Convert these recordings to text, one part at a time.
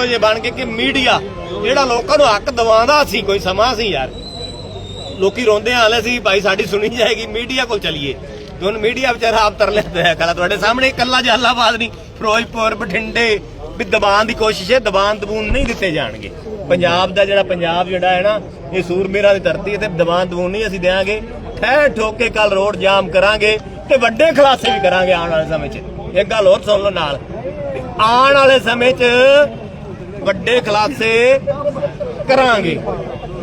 ਇਹੋ ਜਿਹੇ ਬਣ ਕੇ ਕਿ ਮੀਡੀਆ, ਜਿਹੜਾ ਲੋਕਾਂ ਨੂੰ ਹੱਕ ਦਿਵਾਉਂਦਾ ਸੀ, ਕੋਈ ਸਮਾਂ ਸੀ ਯਾਰ। ਲੋਕੀ ਰੋਂਦੇ ਹਾਲੇ ਸੀ ਭਾਈ ਸਾਡੀ ਸੁਣੀ ਜਾਏਗੀ, ਮੀਡੀਆ ਕੋਲ ਚਲੀਏ। ਤੇ ਹੁਣ ਮੀਡੀਆ ਵਿਚਾਰਾ ਆਪ ਤਰ ਲੈਂਦਾ ਹੈ ਕਲਾ ਤੁਹਾਡੇ ਸਾਹਮਣੇ ਇਕੱਲਾ ਜਹਾਲਾਬਾਦ ਨਹੀਂ, ਫਿਰੋਜ਼ਪੁਰ, ਬਠਿੰਡੇ, ਵੀ ਦਬਾਨ ਦੀ ਕੋਸ਼ਿਸ਼ ਹੈ ਦਬਾਨ ਦਬੂਨ ਨਹੀਂ ਦਿੱਤੇ ਜਾਣਗੇ। ਪੰਜਾਬ ਦਾ ਜਿਹੜਾ ਪੰਜਾਬ ਜਿਹੜਾ ਹੈ ਨਾ, ਇਹ ਸੂਰਮੇਰਾ ਦੀ ਧਰਤੀ ਹੈ ਤੇ ਦਬਾਨ ਦਬੂਨ ਨਹੀਂ ਅਸੀਂ ਦੇਾਂਗੇ ਠਹਿ ਠੋਕ ਕੇ ਕੱਲ ਰੋਡ ਜਾਮ ਕਰਾਂਗੇ ਤੇ ਵੱਡੇ ਖਲਾਸੇ ਵੀ ਕਰਾਂਗੇ ਆਉਣ ਵਾਲੇ ਸਮੇਂ 'ਚ। ਇੱਕ ਗੱਲ ਹੋਰ ਸੁਣ ਲਓ ਨਾਲ, ਆਉਣ ਵਾਲੇ ਸਮੇਂ 'ਚ ਵੱਡੇ ਖਲਾਸੇ ਕਰਾਂਗੇ।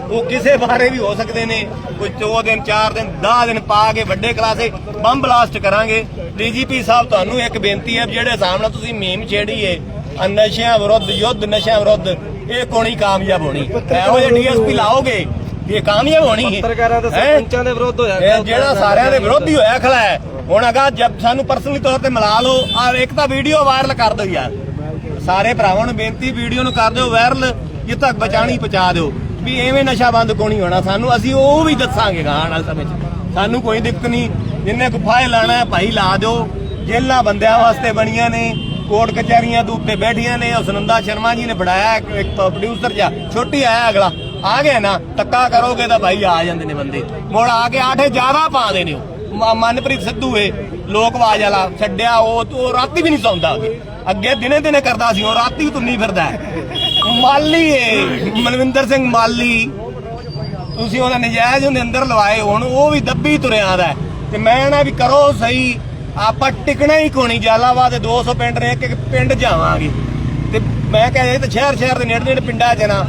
ਉਹ ਕਿਸੇ ਬਾਰੇ ਵੀ ਹੋ ਸਕਦੇ ਨੇ। ਕੋਈ 2 ਦਿਨ 4 ਦਿਨ 10 ਦਿਨ ਪਾ ਕੇ ਵੱਡੇ ਕਲਾਸੇ ਬੰਬ ਬਲਾਸਟ ਕਰਾਂਗੇ। ਡੀਜੀਪੀ ਸਾਹਿਬ ਤੁਹਾਨੂੰ ਇੱਕ ਬੇਨਤੀ ਹੈ ਜਿਹੜੇ ਹਿਸਾਬ ਨਾਲ ਤੁਸੀਂ ਮੀਮ ਛੇੜੀ ਏ ਨਸ਼ਿਆਂ ਵਿਰੁੱਧ ਯੁੱਧ ਨਸ਼ਿਆਂ ਵਿਰੁੱਧ ਇਹ ਕੋਣੀ ਕਾਮਯਾਬ ਹੋਣੀ। ਇਹੋ ਜਿਹੇ ਡੀਐਸਪੀ ਲਾਓਗੇ ਇਹ ਕਾਮਯਾਬ ਹੋਣੀ ਹੈ ਪੱਤਰਕਾਰਾਂ ਹੈਂ? ਸਰਪੰਚਾਂ ਦੇ ਵਿਰੁੱਧ ਹੋਇਆ ਜਿਹੜਾ ਸਾਰਿਆਂ ਦੇ ਵਿਰੋਧੀ ਹੋਇਆ ਹੈ। ਹੁਣ ਅਗਾ ਜਦ ਸਾਨੂੰ ਪਰਸਨਲੀ ਤੌਰ ਤੇ ਮਿਲਾ ਲਓ ਆ ਇੱਕ ਤਾਂ ਵੀਡੀਓ ਵਾਇਰਲ ਕਰ ਦਿਓ ਯਾਰ। ਸਾਰੇ ਭਰਾਵਾਂ ਨੂੰ ਬੇਨਤੀ, ਵੀਡੀਓ ਨੂੰ ਕਰ ਦਿਓ ਵਾਇਰਲ ਜਿੱਥੇ ਤੱਕ ਬਚਾਣੀ ਪਹੁੰਚਾ ਦਿਓ। ਵੀ ਐਵੇਂ ਨਸ਼ਾ ਬੰਦ ਕੋਣੀ ਹੋਣਾ ਸਾਨੂੰ? ਅਸੀਂ ਉਹ ਵੀ ਦੱਸਾਂਗੇ ਗਾਂ ਵਾਲੇ ਸਮੇਂ 'ਚ। ਸਾਨੂੰ ਕੋਈ ਦਿੱਕਤ ਨਹੀਂ। ਜਿੰਨੇ ਕੋ ਫਾਇਲ ਲਾਣਾ ਭਾਈ ਲਾ ਦਿਓ। ਜੇਲਾਂ ਬੰਦਿਆਂ ਵਾਸਤੇ ਬਣੀਆਂ ਨੇ, ਕੋਰਟ ਕਚਹਿਰੀਆਂ ਦੇ ਉੱਤੇ ਬੈਠੀਆਂ ਨੇ, ਉਹ ਸੁਨੰਦਾ ਸ਼ਰਮਾ ਜੀ ਨੇ ਫੜਾਇਆ ਇੱਕ- ਪ੍ਰੋਡਿਊਸਰ ਜਿਹਾ। ਛੋਟੀ ਆਇਆ ਅਗਲਾ। ਆ ਗਿਆ ਨਾ, ਤੱਕਾ ਕਰੋਗੇ ਤਾਂ ਭਾਈ ਆ ਜਾਂਦੇ ਨੇ ਬੰਦੇ। ਮੁੜ ਆ ਕੇ ਆਠੇ ਜ਼ਿਆਦਾ ਪਾਉਂਦੇ ਨੇ ਮਨਪ੍ਰੀਤ ਸਿੱਧੂ ਏ ਲੋਕ ਆਵਾਜ਼ ਵਾਲਾ ਛੱਡਿਆ, ਉਹ ਉਹ ਰਾਤੀ ਵੀ ਨਹੀਂ ਸੌਂਦਾ ਅੱਗੇ ਦਿਨੇ ਦਿਨੇ ਕਰਦਾ ਸੀ, ਉਹ ਰਾਤੀ ਵੀ ਤੁੰਨੀ ਫਿਰਦਾ ਮਾਲੀ ਏ, ਮਨਵਿੰਦਰ ਸਿੰਘ ਮਾਲੀ। ਤੁਸੀਂ ਉਹਦਾ ਨਜਾਇਜ਼ ਉਹਦੇ ਅੰਦਰ ਲਵਾਏ ਹੁਣ, ਉਹ ਵੀ ਦੱਬੀ ਤੁਰਿਆ ਦਾ ਤੇ ਮੈਂ ਨਾ ਵੀ ਕਰੋ ਸਹੀ, ਆਪਾਂ ਟਿਕਣਾ ਹੀ ਕੋਣੀ ਜਾਲਾਵਾ ਦੇ 200 ਪਿੰਡ ਨੇ, ਇੱਕ ਇੱਕ ਪਿੰਡ ਜਾਵਾਂਗੇ। ਤੇ ਮੈਂ ਕਹਿੰਦਾ ਇਹ ਤਾਂ ਸ਼ਹਿਰ ਸ਼ਹਿਰ ਦੇ ਨੇੜੇ ਨੇੜੇ ਪਿੰਡਾਂ 'ਚ ਨਾ,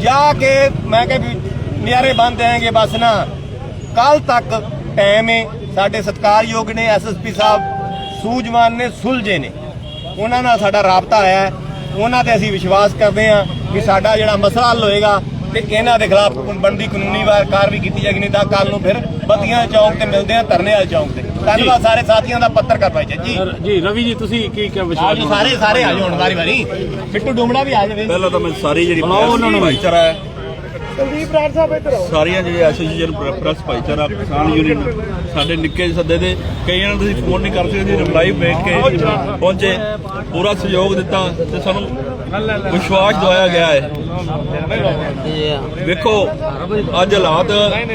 ਜਾ ਕੇ ਮੈਂ ਕਿਹਾ ਵੀ ਨਿਆਰੇ ਬੰਦ ਆਏਗੇ ਬਸ ਨਾ। ਕੱਲ ਤੱਕ ਟਾਈਮ ਹੈ ਸਾਡੇ ਸਤਿਕਾਰਯੋਗ ਨੇ ਐਸਐਸਪੀ ਸਾਹਿਬ, ਸੂਝਵਾਨ ਨੇ, ਸੁਲਝੇ ਨੇ। ਉਹਨਾਂ ਨਾਲ ਸਾਡਾ ਰਾਬਤਾ ਆਇਆ ਹੈ। ਉਹਨਾਂ ਤੇ ਅਸੀਂ ਵਿਸ਼ਵਾਸ ਕਰਦੇ ਹਾਂ ਕਿ ਸਾਡਾ ਜਿਹੜਾ ਮਸਲਾ ਹੱਲ ਹੋਏਗਾ ਤੇ ਇਹਨਾਂ ਦੇ ਖਿਲਾਫ ਬਣਦੀ ਕਾਨੂੰਨੀ ਵਾਰ ਕਾਰਵਾਈ ਕੀਤੀ ਜਾਏਗੀ ਨਹੀਂ ਤਾਂ ਕੱਲ ਨੂੰ ਫਿਰ ਬੱਤੀਆਂ ਚੌਂਕ ਤੇ ਮਿਲਦੇ ਆ ਧਰਨੇ ਵਾਲੇ ਚੌਂਕ ਤੇ। ਧੰਨਵਾਦ ਸਾਰੇ ਸਾਥੀਆਂ ਦਾ ਪੱਤਰਕਾਰ ਭਾਈ ਜੀ ਜੀ ਰਵੀ ਜੀ ਤੁਸੀਂ ਕੀ ਕੀ ਵਿਸ਼ਵਾਸ ਆਜੋ ਸਾਰੇ ਸਾਰੇ ਆ ਜਾਓ ਹੁਣ ਵਾਰੀ ਵਾਰੀ। ਬਿੱਟੂ ਡੁਮੜਾ ਵੀ ਆ ਜਾਵੇ। ਪਹਿਲਾਂ ਤਾਂ ਮੈਂ ਸਾਰੀ ਜਿਹੜੀ ਉਹਨਾਂ ਨੂੰ ਵੀ। ਭਾਈਚਾਰਾ ਹੈ। ਸਾਰੀਆਂ ਜਿਹੜੇ ਐਸੋਸੀਏਸ਼ਨ ਪ੍ਰੈਸ ਭਾਈਚਾਰਾ ਕਿਸਾਨ ਯੂਨੀਅਨ ਸਾਡੇ ਨਿੱਕੇ ਜਿਹੇ ਸੱਦੇ ਦੇ, ਕਈਆਂ ਨੂੰ ਤੁਸੀਂ ਫੋਨ ਨਹੀਂ ਕਰ ਸਕਦੇ ਸੀ ਲਾਈਵ ਵੇਖ ਕੇ ਪਹੁੰਚੇ। ਪੂਰਾ ਸਹਿਯੋਗ ਦਿੱਤਾ ਤੇ ਸਾਨੂੰ ਵਿਸ਼ਵਾਸ ਦਵਾਇਆ ਗਿਆ ਹੈ। ਵੇਖੋ, ਅੱਜ ਹਾਲਾਤ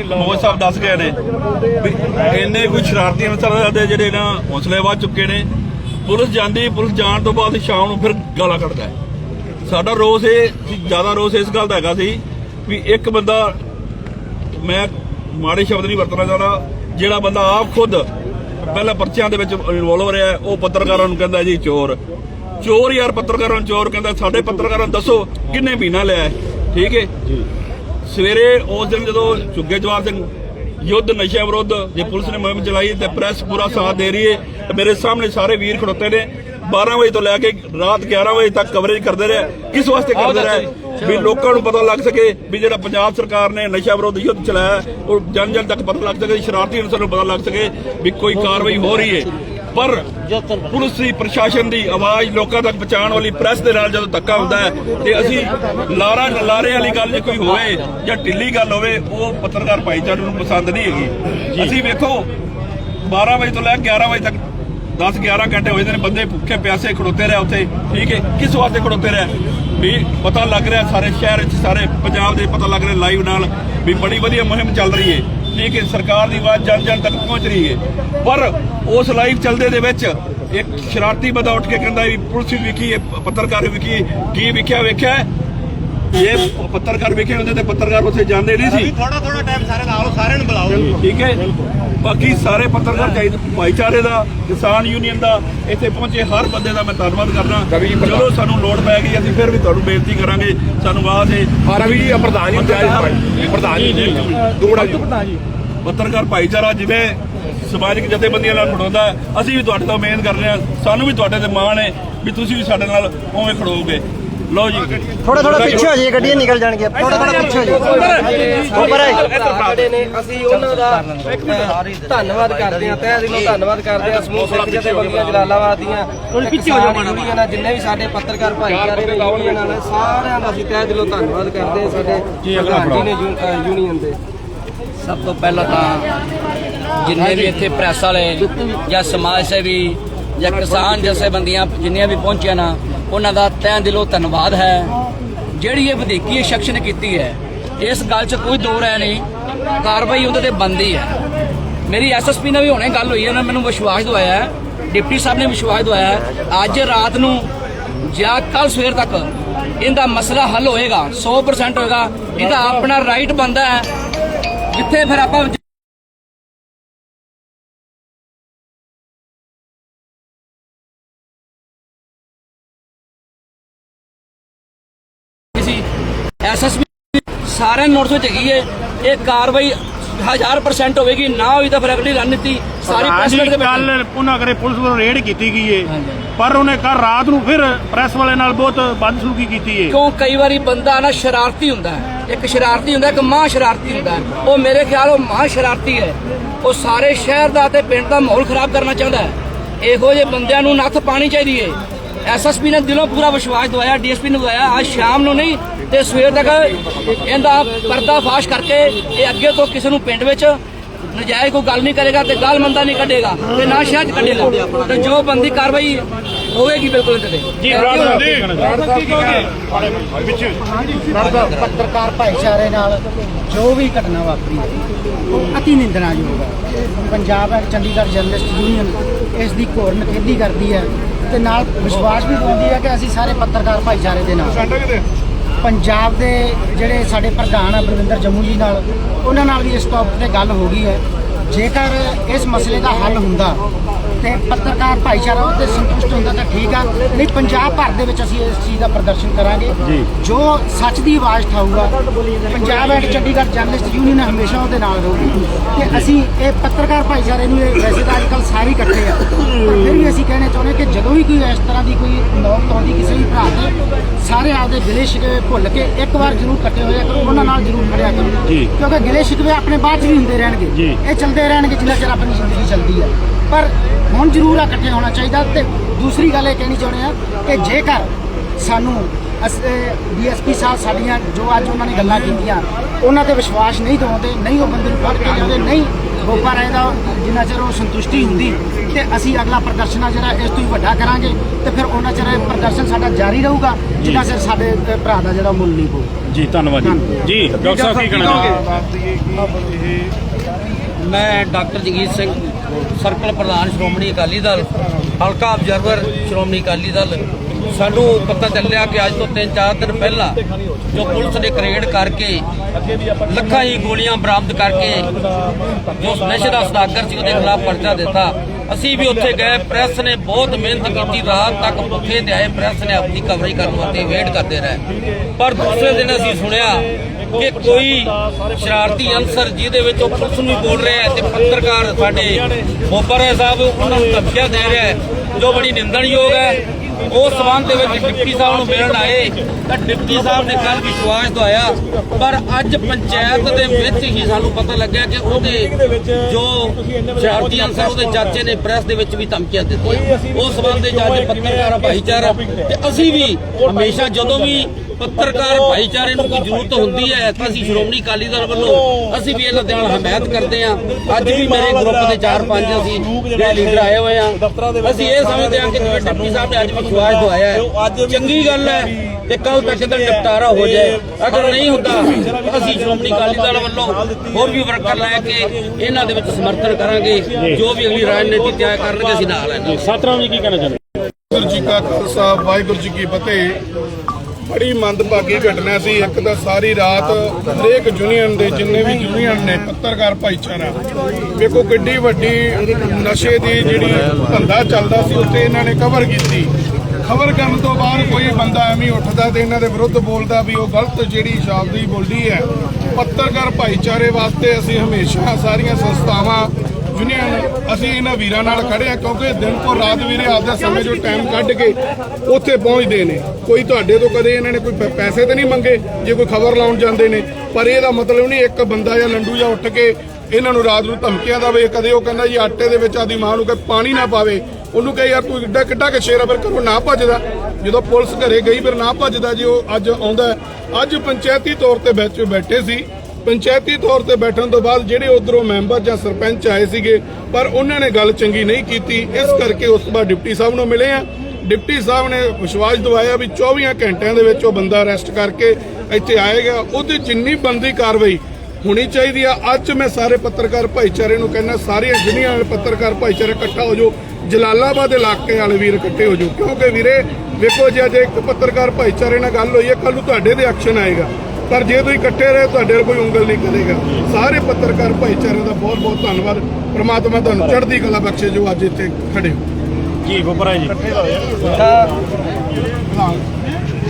ਮੋਹ ਸਾਹਿਬ ਦੱਸ ਗਏ ਨੇ ਇੰਨੇ ਕੋਈ ਸ਼ਰਾਰਤੀ ਅਨਸਰ ਦੇ ਜਿਹੜੇ ਨਾ ਹੌਸਲੇ ਵੱਧ ਚੁੱਕੇ ਨੇ। ਪੁਲਿਸ ਜਾਂਦੀ, ਪੁਲਿਸ ਜਾਣ ਤੋਂ ਬਾਅਦ ਸ਼ਾਮ ਨੂੰ ਫਿਰ ਗਾਲਾਂ ਕੱਢਦਾ ਸਾਡਾ ਰੋਸ ਇਹ ਜ਼ਿਆਦਾ ਰੋਸ ਇਸ ਗੱਲ ਦਾ ਹੈਗਾ ਸੀ ਵੀ ਇੱਕ ਬੰਦਾ, ਮੈਂ ਮਾੜੇ ਸ਼ਬਦ ਨਹੀਂ ਵਰਤਣਾ ਚਾਹੁੰਦਾ ਜਿਹੜਾ ਬੰਦਾ ਆਪ ਖੁਦ ਪਹਿਲਾਂ ਪਰਚਿਆਂ ਦੇ ਵਿੱਚ ਇਨਵੋਲਵ ਰਿਹਾ ਹੈ, ਉਹ ਪੱਤਰਕਾਰਾਂ ਨੂੰ ਕਹਿੰਦਾ ਜੀ ਚੋਰ। ਚੋਰ ਯਾਰ ਪੱਤਰਕਾਰਾਂ ਨੂੰ ਚੋਰ ਕਹਿੰਦਾ ਸਾਡੇ ਪੱਤਰਕਾਰਾਂ ਨੂੰ ਦੱਸੋ ਕਿੰਨੇ ਮਹੀਨਾ ਲਿਆ? ਠੀਕ ਹੈ? ਸਵੇਰੇ ਉਸ ਦਿਨ ਜਦੋਂ ਝੁੱਗੇ ਜਵਾਰ ਸਿੰਘ ਯੁੱਧ ਨਸ਼ਿਆਂ ਵਿਰੁੱਧ ਜੇ ਪੁਲਿਸ ਨੇ ਮੁਹਿੰਮ ਚਲਾਈ ਤੇ ਪ੍ਰੈਸ ਪੂਰਾ ਸਾਥ ਦੇ ਰਹੀ ਹੈ ਤੇ ਮੇਰੇ ਸਾਹਮਣੇ ਸਾਰੇ ਵੀਰ ਖੜੋਤੇ ਨੇ। 12 ਵਜੇ ਤੋਂ ਲੈ ਕੇ ਰਾਤ 11 ਵਜੇ ਤੱਕ ਕਵਰੇਜ ਕਰਦੇ ਰਹੇ। ਕਿਸ ਵਾਸਤੇ ਕਰਦੇ ਰਹੇ? ਵੀ ਲੋਕਾਂ ਨੂੰ ਪਤਾ ਲੱਗ ਸਕੇ ਵੀ ਜਿਹੜਾ ਪੰਜਾਬ ਸਰਕਾਰ ਨੇ ਨਸ਼ਾ ਵਿਰੋਧੀ ਯੁੱਧ ਚਲਾਇਆ ਹੈ, ਉਹ ਜਨ ਜਨ ਤੱਕ ਪਤਾ ਲੱਗ ਸਕੇ ਸ਼ਰਾਰਤੀ ਅਨਸਰ ਨੂੰ ਪਤਾ ਲੱਗ ਸਕੇ ਵੀ ਕੋਈ ਕਾਰਵਾਈ ਹੋ ਰਹੀ ਹੈ। ਪਰ ਪੁਲਿਸ ਦੀ ਪ੍ਰਸ਼ਾਸਨ ਦੀ ਆਵਾਜ਼ ਲੋਕਾਂ ਤੱਕ ਪਹੁੰਚਾਉਣ ਵਾਲੀ ਪ੍ਰੈਸ ਦੇ ਨਾਲ ਜਦੋਂ ਧੱਕਾ ਹੁੰਦਾ ਹੈ ਤੇ ਅਸੀਂ ਲਾਰਾ ਲਾਰੇ ਵਾਲੀ ਗੱਲ ਜੇ ਕੋਈ ਹੋਵੇ ਜਾਂ ਢਿੱਲੀ ਗੱਲ ਹੋਵੇ ਉਹ ਪੱਤਰਕਾਰ ਭਾਈਚਾਰੇ ਨੂੰ ਪਸੰਦ ਨਹੀਂ ਹੈਗੀ। ਅਸੀਂ ਵੇਖੋ 12 ਵਜੇ ਤੋਂ ਲੈ ਕੇ 11 ਵਜੇ ਤੱਕ 10 11 ਘੰਟੇ ਹੋਏ ਨੇ ਬੰਦੇ ਭੁੱਖੇ ਪਿਆਸੇ ਖੜੋਤੇ ਰਹੇ ਉੱਥੇ ਠੀਕ ਹੈ? ਕਿਸ ਵਾਸਤੇ ਖੜੋਤੇ ਰਹੇ? ਵੀ ਪਤਾ ਲੱਗ ਰਿਹਾ ਸਾਰੇ ਸ਼ਹਿਰ ਵਿੱਚ, ਸਾਰੇ ਪੰਜਾਬ ਦੇ ਪਤਾ ਲੱਗ ਰਿਹਾ ਲਾਈਵ ਨਾਲ ਵੀ ਬੜੀ ਵਧੀਆ ਮੁਹਿੰਮ ਚੱਲ ਰਹੀ ਹੈ। ਠੀਕ ਹੈ ਸਰਕਾਰ ਦੀ ਆਵਾਜ਼ ਜਨ ਜਨ ਤੱਕ ਪਹੁੰਚ ਰਹੀ ਹੈ। ਪਰ ਉਸ ਲਾਈਵ ਚੱਲਦੇ ਦੇ ਵਿੱਚ ਇੱਕ ਸ਼ਰਾਰਤੀ ਬੰਦਾ ਉੱਠ ਕੇ ਕਹਿੰਦਾ ਵੀ ਪੁਲਿਸ ਵੀ ਵਿਕੀ ਹੈ ਪੱਤਰਕਾਰ ਵੀ ਵਿਕੀ ਕੀ ਵਿਖਿਆ ਵੇਖਿਆ ਇਹ ਪੱਤਰਕਾਰ ਵੇਖੇ ਹੁੰਦੇ ਤੇ ਪੱਤਰਕਾਰ ਉੱਥੇ ਜਾਂਦੇ ਨਹੀਂ ਸੀ। ਥੋੜਾ ਥੋੜਾ ਟਾਈਮ ਸਾਰੇ ਲਾ ਲਓ ਸਾਰਿਆਂ ਨੂੰ ਬੁਲਾਓ। ਠੀਕ ਹੈ। ਬਾਕੀ ਸਾਰੇ ਪੱਤਰਕਾਰ ਚਾਹੀਦੇ ਭਾਈਚਾਰੇ ਦਾ ਕਿਸਾਨ ਯੂਨੀਅਨ ਦਾ ਇੱਥੇ ਪਹੁੰਚੇ ਹਰ ਬੰਦੇ ਦਾ ਮੈਂ ਧੰਨਵਾਦ ਕਰਦਾ। ਚਲੋ ਸਾਨੂੰ ਲੋੜ ਪੈ ਗਈ ਅਸੀਂ ਫਿਰ ਵੀ ਤੁਹਾਨੂੰ ਬੇਨਤੀ ਕਰਾਂਗੇ। ਸਾਨੂੰ ਆਵਾਜ਼ ਹੈ। ਰਵੀ ਜੀ ਪ੍ਰਧਾਨ ਜੀ ਪ੍ਰਧਾਨ ਜੀ। ਦੁਮੜਾ ਜੀ ਪੱਤਰਕਾਰ ਭਾਈਚਾਰਾ ਜਿਵੇਂ ਸਮਾਜਿਕ ਜਥੇਬੰਦੀਆਂ ਨਾਲ ਖੜੋਦਾ ਅਸੀਂ ਵੀ ਤੁਹਾਡੇ ਤੋਂ ਉਮੀਦ ਕਰਦੇ ਹਾਂ। ਸਾਨੂੰ ਵੀ ਤੁਹਾਡੇ ਤੇ ਮਾਣ ਹੈ ਵੀ ਤੁਸੀਂ ਵੀ ਸਾਡੇ ਨਾਲ ਉਵੇਂ ਖੜੋਗੇ। ਲਓ ਜੀ। ਥੋੜਾ ਥੋੜਾ ਪਿੱਛੇ ਹੋ ਜਾਈਏ ਗੱਡੀਆਂ ਨਿਕਲ ਜਾਣਗੀਆਂ। ਥੋੜਾ ਥੋੜਾ ਪਿੱਛੇ ਹੋ ਜਾਈਏ। ਉੱਪਰ ਆਏ ਜਿਹੜੇ ਨੇ ਅਸੀਂ ਉਹਨਾਂ ਦਾ ਧੰਨਵਾਦ ਕਰਦੇ ਹਾਂ ਤਹਿ ਦਿਲੋਂ ਧੰਨਵਾਦ ਕਰਦੇ ਹਾਂ। ਸਮੂਹ ਸਿੱਖ ਜਥੇਬੰਦੀਆਂ ਜਲਾਲਾਬਾਦ ਦੀਆਂ ਥੋੜੀ ਪਿੱਛੇ ਹੋ ਜਾਓ ਜਿੰਨੇ ਵੀ ਸਾਡੇ ਪੱਤਰਕਾਰ ਭਾਈਚਾਰੇ ਨੇ ਯੂਨੀਅਨਾਂ ਨੇ ਸਾਰਿਆਂ ਦਾ ਅਸੀਂ ਤਹਿ ਦਿਲੋਂ ਧੰਨਵਾਦ ਕਰਦੇ ਹਾਂ ਸਾਡੇ ਜੀ ਨੇ ਯੂਨੀਅਨ ਦੇ। ਸਭ ਤੋਂ ਪਹਿਲਾਂ ਤਾਂ ਜਿੰਨੇ ਵੀ ਇੱਥੇ ਪ੍ਰੈਸ ਵਾਲੇ ਜਾਂ ਸਮਾਜ ਸੇਵੀ ਜਾਂ ਕਿਸਾਨ ਜਥੇਬੰਦੀਆਂ ਜਿੰਨੀਆਂ ਵੀ ਪਹੁੰਚੀਆਂ ਨਾ ਉਹਨਾਂ ਦਾ ਤਹਿ ਦਿਲੋਂ ਧੰਨਵਾਦ ਹੈ। ਜਿਹੜੀ ਇਹ ਵਧੀਕੀ ਸ਼ਖਸ ਨੇ ਕੀਤੀ ਹੈ, ਇਸ ਗੱਲ 'ਚ ਕੋਈ ਦੋ ਰਾय ਨਹੀਂ, ਕਾਰਵਾਈ ਉਹਦੇ ਤੇ ਬੰਦੀ ਹੈ। ਮੇਰੀ ਐਸਐਸਪੀ ਨਾਲ ਵੀ ਹੁਣੇ ਗੱਲ ਹੋਈ ਹੈ, ਉਹਨਾਂ ਮੈਨੂੰ ਵਿਸ਼ਵਾਸ ਦਵਾਇਆ ਡਿਪਟੀ ਸਾਹਿਬ ਨੇ ਵਿਸ਼ਵਾਸ ਦਵਾਇਆ ਅੱਜ ਰਾਤ ਨੂੰ ਜਾਂ ਕੱਲ ਸਵੇਰ ਤੱਕ ਇਹਦਾ ਮਸਲਾ ਹੱਲ ਹੋਏਗਾ 100% ਹੋਏਗਾ, ਇਹਦਾ ਆਪਣਾ ਰਾਈਟ ਬੰਦਾ ਹੈ, ਜਿੱਥੇ ਫਿਰ ਆਪਾਂ ਐਸਐਸਪੀ ਸਾਰੇ ਨੋਟਸ ਵਿੱਚ ਹੈਗੀ ਹੈ ਇਹ ਕਾਰਵਾਈ 1000% ਹੋਵੇਗੀ ਨਾ ਹੋਈ ਤਾਂ ਫਿਰ ਅਗਲੀ ਰਣਨੀਤੀ ਸਾਰੀ ਪ੍ਰੈਸ ਦੇ ਕੱਲ ਉਹਨਾਂ ਕਰੇ ਪੁਲਿਸ ਵੱਲੋਂ ਰੇਡ ਕੀਤੀ ਗਈ ਏ ਪਰ ਉਹਨੇ ਕੱਲ ਰਾਤ ਨੂੰ ਫਿਰ ਪ੍ਰੈਸ ਵਾਲੇ ਨਾਲ ਬਹੁਤ ਬਦਸਲੂਕੀ ਕੀਤੀ ਏ। ਕਿਉਂ? ਕਈ ਵਾਰੀ ਬੰਦਾ ਨਾ ਸ਼ਰਾਰਤੀ ਹੁੰਦਾ ਹੈ। ਇੱਕ ਸ਼ਰਾਰਤੀ ਹੁੰਦਾ ਇੱਕ ਮਾਂ ਸ਼ਰਾਰਤੀ ਹੁੰਦਾ ਉਹ ਮੇਰੇ ਖਿਆਲ ਉਹ ਮਾਂ ਸ਼ਰਾਰਤੀ ਹੈ। ਉਹ ਸਾਰੇ ਸ਼ਹਿਰ ਦਾ ਤੇ ਪਿੰਡ ਦਾ ਮਾਹੌਲ ਖਰਾਬ ਕਰਨਾ ਚਾਹੁੰਦਾ ਹੈ। ਇਹੋ ਜਿਹੇ ਬੰਦਿਆਂ ਨੂੰ ਨੱਥ ਪਾਣੀ ਚਾਹੀਦੀ ਹੈ ਐਸਐਸਪੀ ਨੇ ਦਿਲੋਂ ਪੂਰਾ ਵਿਸ਼ਵਾਸ ਦਵਾਇਆ ਡੀਐਸਪੀ ਨੇ ਦਵਾਇਆ ਅੱਜ ਸ਼ਾਮ ਨੂੰ ਨਹੀਂ ਤੇ ਸਵੇਰ ਤੱਕ ਇਹਦਾ ਪਰਦਾਫਾਸ਼ ਕਰਕੇ ਇਹ ਅੱਗੇ ਤੋਂ ਕਿਸੇ ਨੂੰ ਪਿੰਡ ਵਿੱਚ ਨਜਾਇਜ਼ ਕੋਈ ਗੱਲ ਨਹੀਂ ਕਰੇਗਾ ਤੇ ਗਾਲ ਮੰਦਾ ਨਹੀਂ ਕੱਢੇਗਾ ਤੇ ਨਾ ਸ਼ਹਿਰ ਕੱਢੇਗਾ। ਤੇ ਜੋ ਬੰਦੀ ਕਾਰਵਾਈ ਹੋਵੇਗੀ ਬਿਲਕੁਲ ਇਹਦੇ ਤੇ। ਜੀ ਪੱਤਰਕਾਰ ਭਾਈਚਾਰੇ ਨਾਲ ਜੋ ਵੀ ਘਟਨਾ ਵਾਪਰੀ ਹੈ, ਉਹ ਅਤੀ ਨਿੰਦਣਾਯੋਗ ਹੈ। Punjab and Chandigarh journalist union ਇਸ ਦੀ ਘੋਰ ਨਿਖੇਧੀ ਕਰਦੀ ਹੈ ਤੇ ਨਾਲ ਵਿਸ਼ਵਾਸ ਵੀ ਦਿਵਾਉਂਦੀ ਹੈ ਕਿ ਅਸੀਂ ਸਾਰੇ ਪੱਤਰਕਾਰ ਭਾਈਚਾਰੇ ਦੇ ਨਾਲ। ਪੰਜਾਬ ਦੇ ਜਿਹੜੇ ਸਾਡੇ ਪ੍ਰਧਾਨ ਆ ਬਲਵਿੰਦਰ ਜੰਮੂ ਜੀ ਨਾਲ, ਉਹਨਾਂ ਨਾਲ ਵੀ ਇਸ ਟੌਪਿਕ ਤੇ ਗੱਲ ਹੋ ਗਈ ਹੈ। ਜੇਕਰ ਇਸ ਮਸਲੇ ਦਾ ਹੱਲ ਹੁੰਦਾ ਤੇ ਪੱਤਰਕਾਰ ਭਾਈਚਾਰਾ ਉਹਦੇ ਸੰਤੁਸ਼ਟ ਹੁੰਦਾ ਤਾਂ ਠੀਕ ਆ ਨਹੀਂ ਪੰਜਾਬ ਭਰ ਦੇ ਵਿੱਚ ਅਸੀਂ ਇਸ ਚੀਜ਼ ਦਾ ਪ੍ਰਦਰਸ਼ਨ ਕਰਾਂਗੇ। ਜੋ। ਸੱਚ ਦੀ ਆਵਾਜ਼ ਠਾਊਗਾ Punjab and Chandigarh journalist union ਹਮੇਸ਼ਾ ਉਹਦੇ ਨਾਲ ਰਹੂਗੀ। ਤੇ ਅਸੀਂ ਇਹ ਪੱਤਰਕਾਰ ਭਾਈਚਾਰੇ ਨੂੰ ਇਹ ਵੈਸੇ ਤਾਂ ਅੱਜਕੱਲ ਸਾਰੇ ਇਕੱਠੇ ਆ ਪਰ ਫਿਰ ਵੀ ਅਸੀਂ ਕਹਿਣਾ ਚਾਹੁੰਦੇ ਕਿ ਜਦੋਂ ਵੀ ਕੋਈ ਇਸ ਤਰ੍ਹਾਂ ਦੀ ਕੋਈ ਨੌਬਤ ਆਉਂਦੀ ਕਿਸੇ ਵੀ ਭਰਾ ਤੇ ਸਾਰੇ ਆਪਦੇ ਗਿਲੇ ਸ਼ਿਕਵੇ ਭੁੱਲ ਕੇ ਇੱਕ ਵਾਰ ਜ਼ਰੂਰ ਇਕੱਠੇ ਹੋਇਆ ਕਰੋ ਉਹਨਾਂ ਨਾਲ ਜ਼ਰੂਰ ਖੜਿਆ ਕਰੋ। ਕਿਉਂਕਿ ਗਿਲੇ ਸ਼ਿਕਵੇ ਆਪਣੇ ਬਾਅਦ ਵੀ ਹੁੰਦੇ ਰਹਿਣਗੇ। ਇਹ ਚੱਲਦੇ ਰਹਿਣਗੇ ਜਿੰਨਾ ਚਿਰ ਆਪਣੀ ਜ਼ਿੰਦਗੀ ਚੱਲਦੀ ਹੈ ਪਰ ਹੁਣ ਜ਼ਰੂਰ ਆ ਇਕੱਠੇ ਹੋਣਾ ਚਾਹੀਦਾ ਤੇ ਦੂਸਰੀ ਗੱਲ ਇਹ ਕਹਿਣੀ ਚਾਹੁੰਦੇ ਆ ਕਿ ਜੇਕਰ ਸਾਨੂੰ ਡੀਐਸਪੀ ਸਾਹਿਬ ਸਾਡੀਆਂ ਜੋ ਅੱਜ ਉਹਨਾਂ ਨੇ ਗੱਲਾਂ ਕੀਤੀਆਂ ਉਹਨਾਂ ਤੇ ਵਿਸ਼ਵਾਸ ਨਹੀਂ ਦਿਵਾਉਂਦੇ ਨਹੀਂ ਉਹ ਬੰਦੇ ਨੂੰ ਫੜ ਕੇ ਲਿਆਉਂਦੇ ਨਹੀਂ ਗੋਪਾ ਰਾਏ ਦਾ ਜਿੰਨਾ ਚਿਰ ਉਹ ਸੰਤੁਸ਼ਟੀ ਹੁੰਦੀ ਤੇ ਅਸੀਂ ਅਗਲਾ ਪ੍ਰਦਰਸ਼ਨ ਆ ਜਿਹੜਾ ਇਸ ਤੋਂ ਵੀ ਵੱਡਾ ਕਰਾਂਗੇ ਤੇ ਫਿਰ ਉਹਨਾਂ ਚਿਰ ਇਹ ਪ੍ਰਦਰਸ਼ਨ ਸਾਡਾ ਜਾਰੀ ਰਹੂਗਾ ਜਿੰਨਾ ਚਿਰ ਸਾਡੇ ਭਰਾ ਦਾ ਜਿਹੜਾ ਮੁੱਲ ਨਹੀਂ ਪਊ ਜੀ ਧੰਨਵਾਦ ਜੀ। ਜੀ ਡਾਕਟਰ ਸਾਹਿਬ ਕੀ ਕਹਿਣਾ ਚਾਹੋਗੇ? ਮੈਂ ਡਾਕਟਰ ਜਗੀਰ ਸਿੰਘ ਸਰਕਲ ਪ੍ਰਧਾਨ ਸ਼੍ਰੋਮਣੀ ਅਕਾਲੀ ਦਲ ਹਲਕਾ ਅਬਜ਼ਰਵਰ ਸ਼੍ਰੋਮਣੀ ਅਕਾਲੀ ਦਲ ਸਾਨੂੰ ਪਤਾ ਚੱਲਿਆ ਕਿ ਅੱਜ ਤੋਂ 3-4 ਦਿਨ ਪਹਿਲਾਂ ਜੋ ਪੁਲਿਸ ਨੇ ਕਰੇਡ ਕਰਕੇ ਲੱਖਾਂ ਹੀ ਗੋਲੀਆਂ ਬਰਾਮਦ ਕਰਕੇ ਜੋ ਨਸ਼ੇ ਦਾ ਸਦਾਗਰ ਸੀ ਉਹਦੇ ਖਿਲਾਫ ਪਰਚਾ ਦਿੱਤਾ। ਅਸੀਂ ਵੀ ਉੱਥੇ ਗਏ, ਪ੍ਰੈਸ ਨੇ ਬਹੁਤ ਮਿਹਨਤ ਕੀਤੀ, ਰਾਤ ਤੱਕ ਭੁੱਖੇ ਤੇ ਆਏ, ਪ੍ਰੈਸ ਨੇ ਆਪਣੀ ਕਵਰੇਜ ਕਰਨ ਵਾਸਤੇ ਵੇਟ ਕਰਦੇ ਰਹੇ। ਪਰ ਦੂਸਰੇ ਦਿਨ ਅਸੀਂ ਸੁਣਿਆ ਕਿ ਕੋਈ ਸ਼ਰਾਰਤੀ ਅਨਸਰ ਜਿਹਦੇ ਵਿੱਚ ਉਹ ਪੁਲਿਸ ਨੂੰ ਬੋਲ ਰਿਹਾ ਹੈ ਤੇ ਪੱਤਰਕਾਰ ਸਾਡੇ ਬੋਪਰ ਸਾਹਿਬ ਉਹਨਾਂ ਨੂੰ ਧਮਕੀਆਂ ਦੇ ਰਿਹਾ ਜੋ ਬੜੀ ਨਿੰਦਣਯੋਗ ਹੈ। ਉਸ ਸਬੰਧ ਦੇ ਵਿੱਚ ਡਿਪਟੀ ਸਾਹਿਬ ਨੂੰ ਮਿਲਣ ਆਏ, ਤਾਂ ਡਿਪਟੀ ਸਾਹਿਬ ਨੇ ਕੱਲ ਵਿਸ਼ਵਾਸ ਦਵਾਇਆ। ਪਰ ਅੱਜ ਪੰਚਾਇਤ ਦੇ ਵਿੱਚ ਹੀ ਸਾਨੂੰ ਪਤਾ ਲੱਗਿਆ ਕਿ ਉਹਦੇ ਜੋ ਸ਼ਰਾਰਤੀ ਅਨਸਰ, ਉਹਦੇ ਚਾਚੇ ਨੇ ਪ੍ਰੈਸ ਦੇ ਵਿੱਚ ਵੀ ਧਮਕੀਆਂ ਦਿੱਤੀਆਂ। ਉਸ ਸਬੰਧ ਦੇ ਅੱਜ ਪੱਤਰਕਾਰ, ਭਾਈਚਾਰਾ, ਤੇ ਅਸੀਂ ਵੀ ਹਮੇਸ਼ਾ ਜਦੋਂ ਵੀ ਪੱਤਰਕਾਰ ਭਾਈਚਾਰੇ ਨੂੰ ਕੋਈ ਜ਼ਰੂਰਤ ਹੁੰਦੀ ਹੈ? ਤਾਂ ਅਸੀਂ ਸ਼੍ਰੋਮਣੀ ਅਕਾਲੀ ਦਲ ਵੱਲੋਂ ਅਸੀਂ ਵੀ ਇਹਨਾਂ ਦੇ ਨਾਲ ਹਮਾਇਤ ਕਰਦੇ ਹਾਂ। ਅੱਜ ਵੀ ਮੇਰੇ ਗਰੁੱਪ ਦੇ 4-5 ਅਸੀਂ ਜਿਹੜੇ ਲੀਡਰ ਆਏ ਹੋਏ ਆ ਅਸੀਂ ਇਹ ਸਮਝਦੇ ਹਾਂ ਕਿ ਜਿਵੇਂ ਡਿਪਟੀ ਸਾਹਿਬ ਨੇ ਅੱਜ ਵਿਸ਼ਵਾਸ ਦਵਾਇਆ ਹੈ। ਚੰਗੀ ਗੱਲ ਹੈ ਤੇ ਕੱਲ ਤੱਕ ਇਹਦਾ ਨਿਪਟਾਰਾ ਹੋ ਜਾਏ। ਅਗਰ ਨਹੀਂ ਹੁੰਦਾ ਅਸੀਂ ਸ਼੍ਰੋਮਣੀ ਅਕਾਲੀ ਦਲ ਵੱਲੋਂ ਹੋਰ ਵੀ ਵਰਕਰ ਲੈ ਕੇ ਇਹਨਾਂ ਦੇ ਵਿੱਚ ਸਮਰਥਨ ਕਰਾਂਗੇ। ਜੋ ਵੀ ਅਗਲੀ ਰਾਜਨੀਤੀ ਤਿਆਰ ਕਰਨਗੇ ਅਸੀਂ ਨਾਲ ਹੈ। ਸਤਰਾਮ ਜੀ ਕੀ ਕਹਿਣਾ ਚਾਹੁੰਦੇ ਵਾਹਿਗੁਰੂ ਜੀ ਕਾ ਖਾਲਸਾ ਵਾਹਿਗੁਰੂ ਜੀ ਕੀ ਫਤਿਹ। ਬੜੀ ਮੰਦਭਾਗੀ ਘਟਨਾ ਸੀ। ਇੱਕ ਤਾਂ ਸਾਰੀ ਰਾਤ ਹਰੇਕ ਯੂਨੀਅਨ ਦੇ ਜਿੰਨੇ ਵੀ ਯੂਨੀਅਨ ਨੇ, ਪੱਤਰਕਾਰ ਭਾਈਚਾਰਾ, ਵੇਖੋ ਕਿੱਡੀ ਵੱਡੀ ਨਸ਼ੇ ਦੀ ਜਿਹੜੀ ਧੰਦਾ ਚੱਲਦਾ ਸੀ ਉੱਤੇ ਇਹਨਾਂ ਨੇ ਕਵਰ ਕੀਤੀ। ਖਬਰ ਕਰਨ ਤੋਂ ਬਾਅਦ ਕੋਈ ਬੰਦਾ ਐਵੇਂ ਉੱਠਦਾ ਤੇ ਇਹਨਾਂ ਦੇ ਵਿਰੁੱਧ ਬੋਲਦਾ ਵੀ ਉਹ ਗਲਤ ਜਿਹੜੀ ਸ਼ਬਦੀ ਬੋਲਦੀ ਹੈ। ਪੱਤਰਕਾਰ ਭਾਈਚਾਰੇ ਵਾਸਤੇ ਅਸੀਂ ਹਮੇਸ਼ਾ ਸਾਰੀਆਂ ਸੰਸਥਾਵਾਂ ਯੂਨੀਅਨ ਅਸੀਂ ਇਹਨਾਂ ਵੀਰਾਂ ਨਾਲ ਖੜੇ ਆ ਕਿਉਂਕਿ ਦਿਨ ਤੋਂ ਰਾਤ ਵੀਰੇ ਆਪਦਾ ਸਮੇਂ ਜੋ ਟਾਈਮ ਕੱਢ ਕੇ ਉੱਥੇ ਪਹੁੰਚਦੇ ਨੇ। ਕੋਈ ਤੁਹਾਡੇ ਤੋਂ ਕਦੇ ਇਹਨਾਂ ਨੇ ਕੋਈ ਪੈਸੇ ਤੇ ਨਹੀਂ ਮੰਗੇ, ਜੇ ਕੋਈ ਖਬਰ ਲਾਉਣ ਜਾਂਦੇ ਨੇ। ਪਰ ਇਹਦਾ ਮਤਲਬ ਨਹੀਂ, ਇੱਕ ਬੰਦਾ ਜਾਂ ਲੰਡੂ ਜਾਂ ਉੱਠ ਕੇ ਇਹਨਾਂ ਨੂੰ ਰਾਤ ਨੂੰ ਧਮਕੀਆਂ ਦੇਵੇ, ਕਦੇ ਉਹ ਕਹਿੰਦਾ ਜੀ ਆਟੇ ਦੇ ਵਿੱਚ ਆਦੀ ਮਾਂ ਨੂੰ ਕਿ ਪਾਣੀ ਨਾ ਪਾਵੇ। ਉਹਨੂੰ ਕਹੇ, ਯਾਰ ਤੂੰ ਕਿੱਡਾ ਕਿੱਡਾ ਕਿ ਸ਼ੇਰ ਆ, ਫਿਰ ਘਰੋਂ ਨਾ ਭੱਜਦਾ। ਜਦੋਂ ਪੁਲਿਸ ਘਰੇ ਗਈ, ਫਿਰ ਨਾ ਭੱਜਦਾ ਜੀ, ਉਹ ਅੱਜ ਆਉਂਦਾ। ਅੱਜ ਪੰਚਾਇਤੀ ਤੌਰ ਤੇ ਵਿੱਚ ਬੈਠੇ ਸੀ। ਪੰਚਾਇਤੀ ਤੌਰ ਤੇ ਬੈਠਣ ਤੋਂ ਬਾਅਦ ਜਿਹੜੇ ਉਧਰੋਂ ਮੈਂਬਰ ਜਾਂ ਸਰਪੰਚ ਆਏ ਸੀਗੇ, ਪਰ ਉਹਨਾਂ ਨੇ ਗੱਲ ਚੰਗੀ ਨਹੀਂ ਕੀਤੀ। ਇਸ ਕਰਕੇ ਉਸ ਤੋਂ ਬਾਅਦ ਡਿਪਟੀ ਸਾਹਿਬ ਨੂੰ ਮਿਲੇ ਆ। ਡਿਪਟੀ ਸਾਹਿਬ ਨੇ ਵਿਸ਼ਵਾਸ ਦਿਵਾਇਆ ਵੀ 24 ਘੰਟਿਆਂ ਦੇ ਵਿੱਚ ਉਹ ਬੰਦਾ ਅਰੈਸਟ ਕਰਕੇ ਇੱਥੇ ਆਏਗਾ ਉਹਦੀ ਜਿੰਨੀ ਬੰਦੀ ਕਾਰਵਾਈ ਹੋਣੀ ਚਾਹੀਦੀ ਆ। ਅੱਜ ਮੈਂ ਸਾਰੇ ਪੱਤਰਕਾਰ ਭਾਈਚਾਰੇ ਨੂੰ ਕਹਿੰਦਾ, ਸਾਰੀਆਂ ਜਿੰਨੀਆਂ ਪੱਤਰਕਾਰ ਭਾਈਚਾਰੇ ਇਕੱਠਾ ਹੋ ਜਾਓ, ਜਲਾਲਾਬਾਦ ਇਲਾਕੇ ਵਾਲੇ ਵੀਰ ਇਕੱਠੇ ਹੋ ਜਾਓ। ਕਿਉਂਕਿ ਵੀਰੇ, ਵੇਖੋ ਜੇ, ਅੱਜ ਇੱਕ ਪੱਤਰਕਾਰ ਭਾਈਚਾਰੇ ਨਾਲ ਗੱਲ ਹੋਈ ਹੈ ਕੱਲ ਨੂੰ ਤੁਹਾਡੇ ਤੇ ਐਕਸ਼ਨ ਆਏਗਾ। ਪਰ ਜੇ ਤੁਸੀਂ ਇਕੱਠੇ ਰਹੇ ਤੁਹਾਡੇ ਕੋਈ ਉਂਗਲ ਨਹੀਂ ਕਰੇਗਾ। ਸਾਰੇ ਪੱਤਰਕਾਰ ਭਾਈਚਾਰੇ ਦਾ ਬਹੁਤ ਬਹੁਤ ਧੰਨਵਾਦ। ਪ੍ਰਮਾਤਮਾ ਤੁਹਾਨੂੰ ਚੜ੍ਹਦੀ ਕਲਾ ਬਖਸ਼ੇ ਜੋ ਅੱਜ ਇੱਥੇ ਖੜੇ ਹੋ। ਜੀ? ਬੋਪਰਾ ਜੀ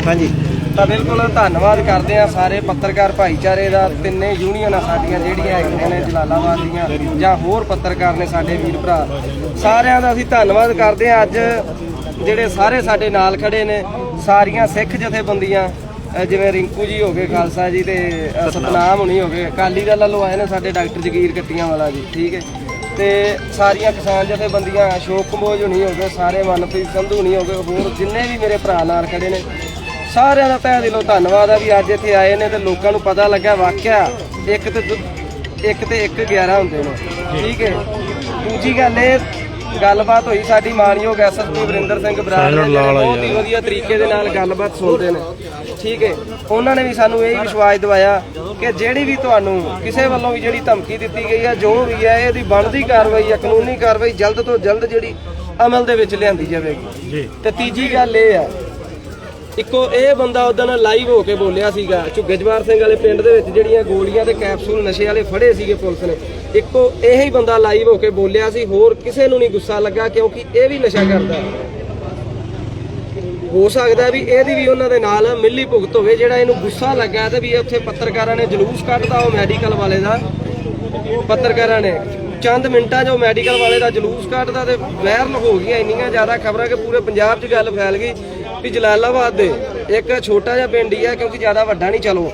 ਹਾਂਜੀ। ਤਾਂ ਬਿਲਕੁਲ ਧੰਨਵਾਦ ਕਰਦੇ ਆ ਸਾਰੇ ਪੱਤਰਕਾਰ ਭਾਈਚਾਰੇ ਦਾ ਤਿੰਨੇ ਯੂਨੀਅਨਾਂ ਸਾਡੀਆਂ ਜਿਹੜੀਆਂ ਹੈਗੀਆਂ ਨੇ ਜਲਾਲਾਬਾਦ ਦੀਆਂ ਜਾਂ ਹੋਰ ਪੱਤਰਕਾਰ ਨੇ ਸਾਡੇ ਵੀਰ ਭਰਾ। ਸਾਰਿਆਂ ਦਾ ਅਸੀਂ ਧੰਨਵਾਦ ਕਰਦੇ ਆ ਅੱਜ ਜਿਹੜੇ ਸਾਰੇ ਸਾਡੇ ਨਾਲ ਖੜੇ ਨੇ ਸਾਰੀਆਂ ਸਿੱਖ ਜਥੇਬੰਦੀਆਂ ਜਿਵੇਂ ਰਿੰਕੂ ਜੀ ਹੋ ਗਏ ਖਾਲਸਾ ਜੀ ਤੇ ਅ, ਸਤਨਾਮ। ਹੁਣੀ ਹੋ ਗਏ। ਅਕਾਲੀ ਦਲ ਵੱਲੋਂ ਆਏ ਨੇ ਸਾਡੇ ਡਾਕਟਰ ਜਗੀਰ ਕੱਟੀਆਂ ਵਾਲਾ ਜੀ ਠੀਕ ਹੈ। ਤੇ ਸਾਰੀਆਂ ਕਿਸਾਨ ਜਥੇਬੰਦੀਆਂ ਅਸ਼ੋਕ ਕੰਬੋਜ ਹੁਣੀ ਹੋ ਗਏ ਸਾਰੇ ਮਨਪ੍ਰੀਤ ਸੰਧੂ ਹੁਣੀ ਹੋ ਗਏ ਹੋਰ ਜਿੰਨੇ ਵੀ ਮੇਰੇ ਭਰਾ ਨਾਲ ਖੜੇ ਨੇ ਸਾਰਿਆਂ ਦਾ ਤਹਿ ਦਿਲੋਂ ਧੰਨਵਾਦ ਆ ਵੀ ਅੱਜ ਇੱਥੇ ਆਏ ਨੇ ਤੇ ਲੋਕਾਂ ਨੂੰ ਪਤਾ ਲੱਗਾ ਵਾਕਿਆ ਇੱਕ ਤੇ ਦੁ- ਇੱਕ ਤੇ ਇੱਕ 11 ਹੁੰਦੇ ਨੇ ਠੀਕ ਹੈ। ਦੂਜੀ ਗੱਲ ਇਹ ਗੱਲਬਾਤ ਹੋਈ ਸਾਡੀ ਮਾਨਯੋਗ ਐਸਐਸਪੀ ਵਰਿੰਦਰ ਸਿੰਘ ਬਰਾੜ ਨੇ ਜਿਹੜੇ ਬਹੁਤ ਹੀ ਵਧੀਆ ਤਰੀਕੇ ਦੇ ਨਾਲ ਗੱਲਬਾਤ ਸੁਣਦੇ ਨੇ। ਠੀਕ ਹੈ ਉਹਨਾਂ ਨੇ ਵੀ ਸਾਨੂੰ ਇਹ ਵਿਸ਼ਵਾਸ ਦਿਵਾਇਆ ਕਿ ਜਿਹੜੀ ਵੀ ਤੁਹਾਨੂੰ ਕਿਸੇ ਵੱਲੋਂ ਵੀ ਜਿਹੜੀ ਧਮਕੀ ਦਿੱਤੀ ਗਈ ਹੈ ਜੋ ਵੀ ਹੈ ਇਹਦੀ ਬਣਦੀ ਕਾਰਵਾਈ ਹੈ ਕਾਨੂੰਨੀ ਕਾਰਵਾਈ ਜਲਦ ਤੋਂ ਜਲਦ ਜਿਹੜੀ ਅਮਲ ਦੇ ਵਿੱਚ ਲਿਆਂਦੀ ਜਾਵੇਗੀ। ਜੀ। ਤੇ ਤੀਜੀ ਗੱਲ ਇਹ ਆ ਇੱਕੋ ਇਹ ਬੰਦਾ ਉਦੋਂ ਲਾਈਵ ਹੋ ਕੇ ਬੋਲਿਆ ਸੀਗਾ ਝੁੱਗੇ ਜਵਾਰ ਸਿੰਘ ਵਾਲੇ ਪਿੰਡ ਦੇ ਵਿੱਚ ਜਿਹੜੀਆਂ ਗੋਲੀਆਂ ਤੇ ਕੈਪਸੂਲ ਨਸ਼ੇ ਵਾਲੇ ਫੜੇ ਸੀਗੇ ਪੁਲਿਸ ਨੇ। ਇੱਕੋ ਇਹ ਹੀ ਬੰਦਾ ਲਾਈਵ ਹੋ ਕੇ ਬੋਲਿਆ ਸੀ, ਹੋਰ ਕਿਸੇ ਨੂੰ ਨਹੀਂ ਗੁੱਸਾ ਲੱਗਾ ਕਿਉਂਕਿ ਇਹ ਵੀ ਨਸ਼ਾ ਕਰਦਾ। ਹੋ ਸਕਦਾ ਵੀ ਇਹਦੀ ਵੀ ਉਹਨਾਂ ਦੇ ਨਾਲ ਮਿਲੀ ਭੁਗਤ ਹੋਵੇ, ਜਿਹੜਾ ਇਹਨੂੰ ਗੁੱਸਾ ਲੱਗਾ ਤੇ ਵੀ ਇਹ ਉੱਥੇ ਪੱਤਰਕਾਰਾਂ ਨੇ ਜਲੂਸ ਕੱਢਦਾ ਉਹ ਮੈਡੀਕਲ ਵਾਲੇ ਦਾ। ਪੱਤਰਕਾਰਾਂ ਨੇ ਚੰਦ ਮਿੰਟਾਂ 'ਚ ਉਹ ਮੈਡੀਕਲ ਵਾਲੇ ਦਾ ਜਲੂਸ ਕੱਢਦਾ ਤੇ ਵਾਇਰਲ ਹੋ ਗਈਆਂ, ਇੰਨੀਆਂ ਜ਼ਿਆਦਾ ਖਬਰਾਂ ਕਿ ਪੂਰੇ ਪੰਜਾਬ 'ਚ ਗੱਲ ਫੈਲ ਗਈ। ਵੀ ਜਲਾਲਾਬਾਦ ਦੇ। ਇੱਕ ਛੋਟਾ ਜਿਹਾ ਪਿੰਡ ਹੀ ਆ, ਕਿਉਂਕਿ ਜ਼ਿਆਦਾ ਵੱਡਾ ਨਹੀਂ, ਚਲੋ।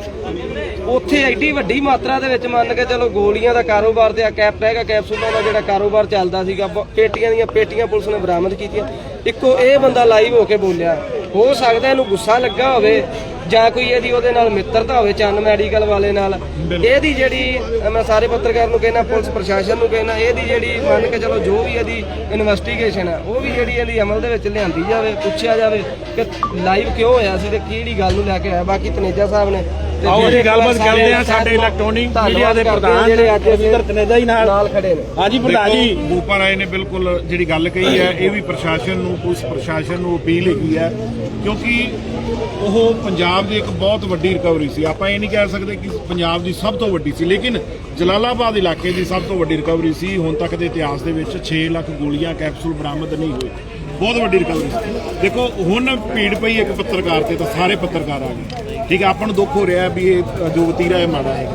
ਉੱਥੇ ਐਡੀ ਵੱਡੀ ਮਾਤਰਾ ਦੇ ਵਿੱਚ ਮੰਨ ਕੇ ਚਲੋ ਗੋਲੀਆਂ ਦਾ ਕਾਰੋਬਾਰ ਤੇ ਆ, ਕੈਪ ਹੈਗਾ ਕੈਪਸੂਲਾਂ ਦਾ ਜਿਹੜਾ ਕਾਰੋਬਾਰ ਚੱਲਦਾ ਸੀਗਾ ਪੇਟੀਆਂ ਦੀਆਂ, ਪੇਟੀਆਂ ਪੁਲਿਸ ਨੇ ਬਰਾਮਦ ਕੀਤੀਆਂ। ਇੱਕੋ ਇਹ ਬੰਦਾ ਲਾਈਵ ਹੋ ਕੇ ਬੋਲਿਆ। ਹੋ ਸਕਦਾ ਇਹਨੂੰ ਗੁੱਸਾ ਲੱਗਾ ਹੋਵੇ ਜਾਂ ਕੋਈ ਇਹਦੀ ਉਹਦੇ ਨਾਲ ਮਿੱਤਰਤਾ ਹੋਵੇ ਚੰਨ ਮੈਡੀਕਲ ਵਾਲੇ ਨਾਲ ਇਹਦੀ ਜਿਹੜੀ ਮੈਂ ਸਾਰੇ ਪੱਤਰਕਾਰ ਨੂੰ ਕਹਿਣਾ ਪੁਲਿਸ ਪ੍ਰਸ਼ਾਸਨ ਨੂੰ ਕਹਿਣਾ ਇਹਦੀ ਜਿਹੜੀ ਮੰਨ ਕੇ ਚਲੋ ਜੋ ਵੀ ਇਹਦੀ ਇਨਵੈਸਟੀਗੇਸ਼ਨ ਹੈ ਉਹ ਵੀ ਜਿਹੜੀ ਇਹਦੀ ਅਮਲ ਦੇ ਵਿੱਚ ਲਿਆਂਦੀ ਜਾਵੇ ਪੁੱਛਿਆ ਜਾਵੇ ਕਿ ਲਾਈਵ ਕਿਉਂ ਹੋਇਆ ਸੀ ਤੇ ਕਿਹੜੀ ਗੱਲ ਨੂੰ ਲੈ ਕੇ ਆਇਆ। ਬਾਕੀ ਤਨੇਜਾ ਸਾਹਿਬ ਨੇ ਆਓ ਜਿਹੜੇ ਜੀ ਗੱਲਬਾਤ ਕਰਦੇ ਆ ਸਾਡੇ ਇਲੈਕਟ੍ਰੋਨਿਕ ਮੀਡੀਆ ਦੇ ਪ੍ਰਧਾਨ। ਜਿਹੜੇ ਅੱਜ ਅਸੀਂ ਰਵਿੰਦਰ ਤਨੇਜਾ ਜੀ ਨਾਲ ਨਾਲ ਖੜੇ ਨੇ। ਹਾਂਜੀ ਪ੍ਰਧਾਨ ਜੀ। ਬੂਪਾ ਰਾਏ ਨੇ ਬਿਲਕੁਲ ਜਿਹੜੀ ਗੱਲ ਕਹੀ ਹੈ ਇਹ ਵੀ ਪ੍ਰਸ਼ਾਸਨ ਨੂੰ ਪੁਲਿਸ ਪ੍ਰਸ਼ਾਸਨ ਨੂੰ ਅਪੀਲ ਹੈਗੀ ਹੈ ਕਿਉਂਕਿ ਉਹ ਪੰਜਾਬ ਦੀ ਇੱਕ ਬਹੁਤ ਵੱਡੀ ਰਿਕਵਰੀ ਸੀ। ਆਪਾਂ ਇਹ ਨਹੀਂ ਕਹਿ ਸਕਦੇ ਕਿ ਪੰਜਾਬ ਦੀ ਸਭ ਤੋਂ ਵੱਡੀ ਸੀ ਲੇਕਿਨ ਜਲਾਲਾਬਾਦ ਇਲਾਕੇ ਦੀ ਸਭ ਤੋਂ ਵੱਡੀ ਰਿਕਵਰੀ ਸੀ। ਹੁਣ ਤੱਕ ਦੇ ਇਤਿਹਾਸ ਦੇ ਵਿੱਚ 6 ਲੱਖ ਗੋਲੀਆਂ ਕੈਪਸੂਲ ਬਰਾਮਦ ਨਹੀਂ ਹੋਏ। ਬਹੁਤ ਵੱਡੀ ਰਿਕਵਰੀ ਸੀ ਦੇਖੋ, ਹੁਣ ਭੀੜ ਪਈ ਇੱਕ ਪੱਤਰਕਾਰ ਤੇ ਤਾਂ ਸਾਰੇ ਪੱਤਰਕਾਰ ਆ ਗਏ। ਠੀਕ ਹੈ, ਆਪਾਂ ਨੂੰ ਦੁੱਖ ਹੋ ਰਿਹਾ ਵੀ ਇਹ ਜੋ ਵਤੀਰਾ ਹੈ, ਮਾੜਾ ਹੈ।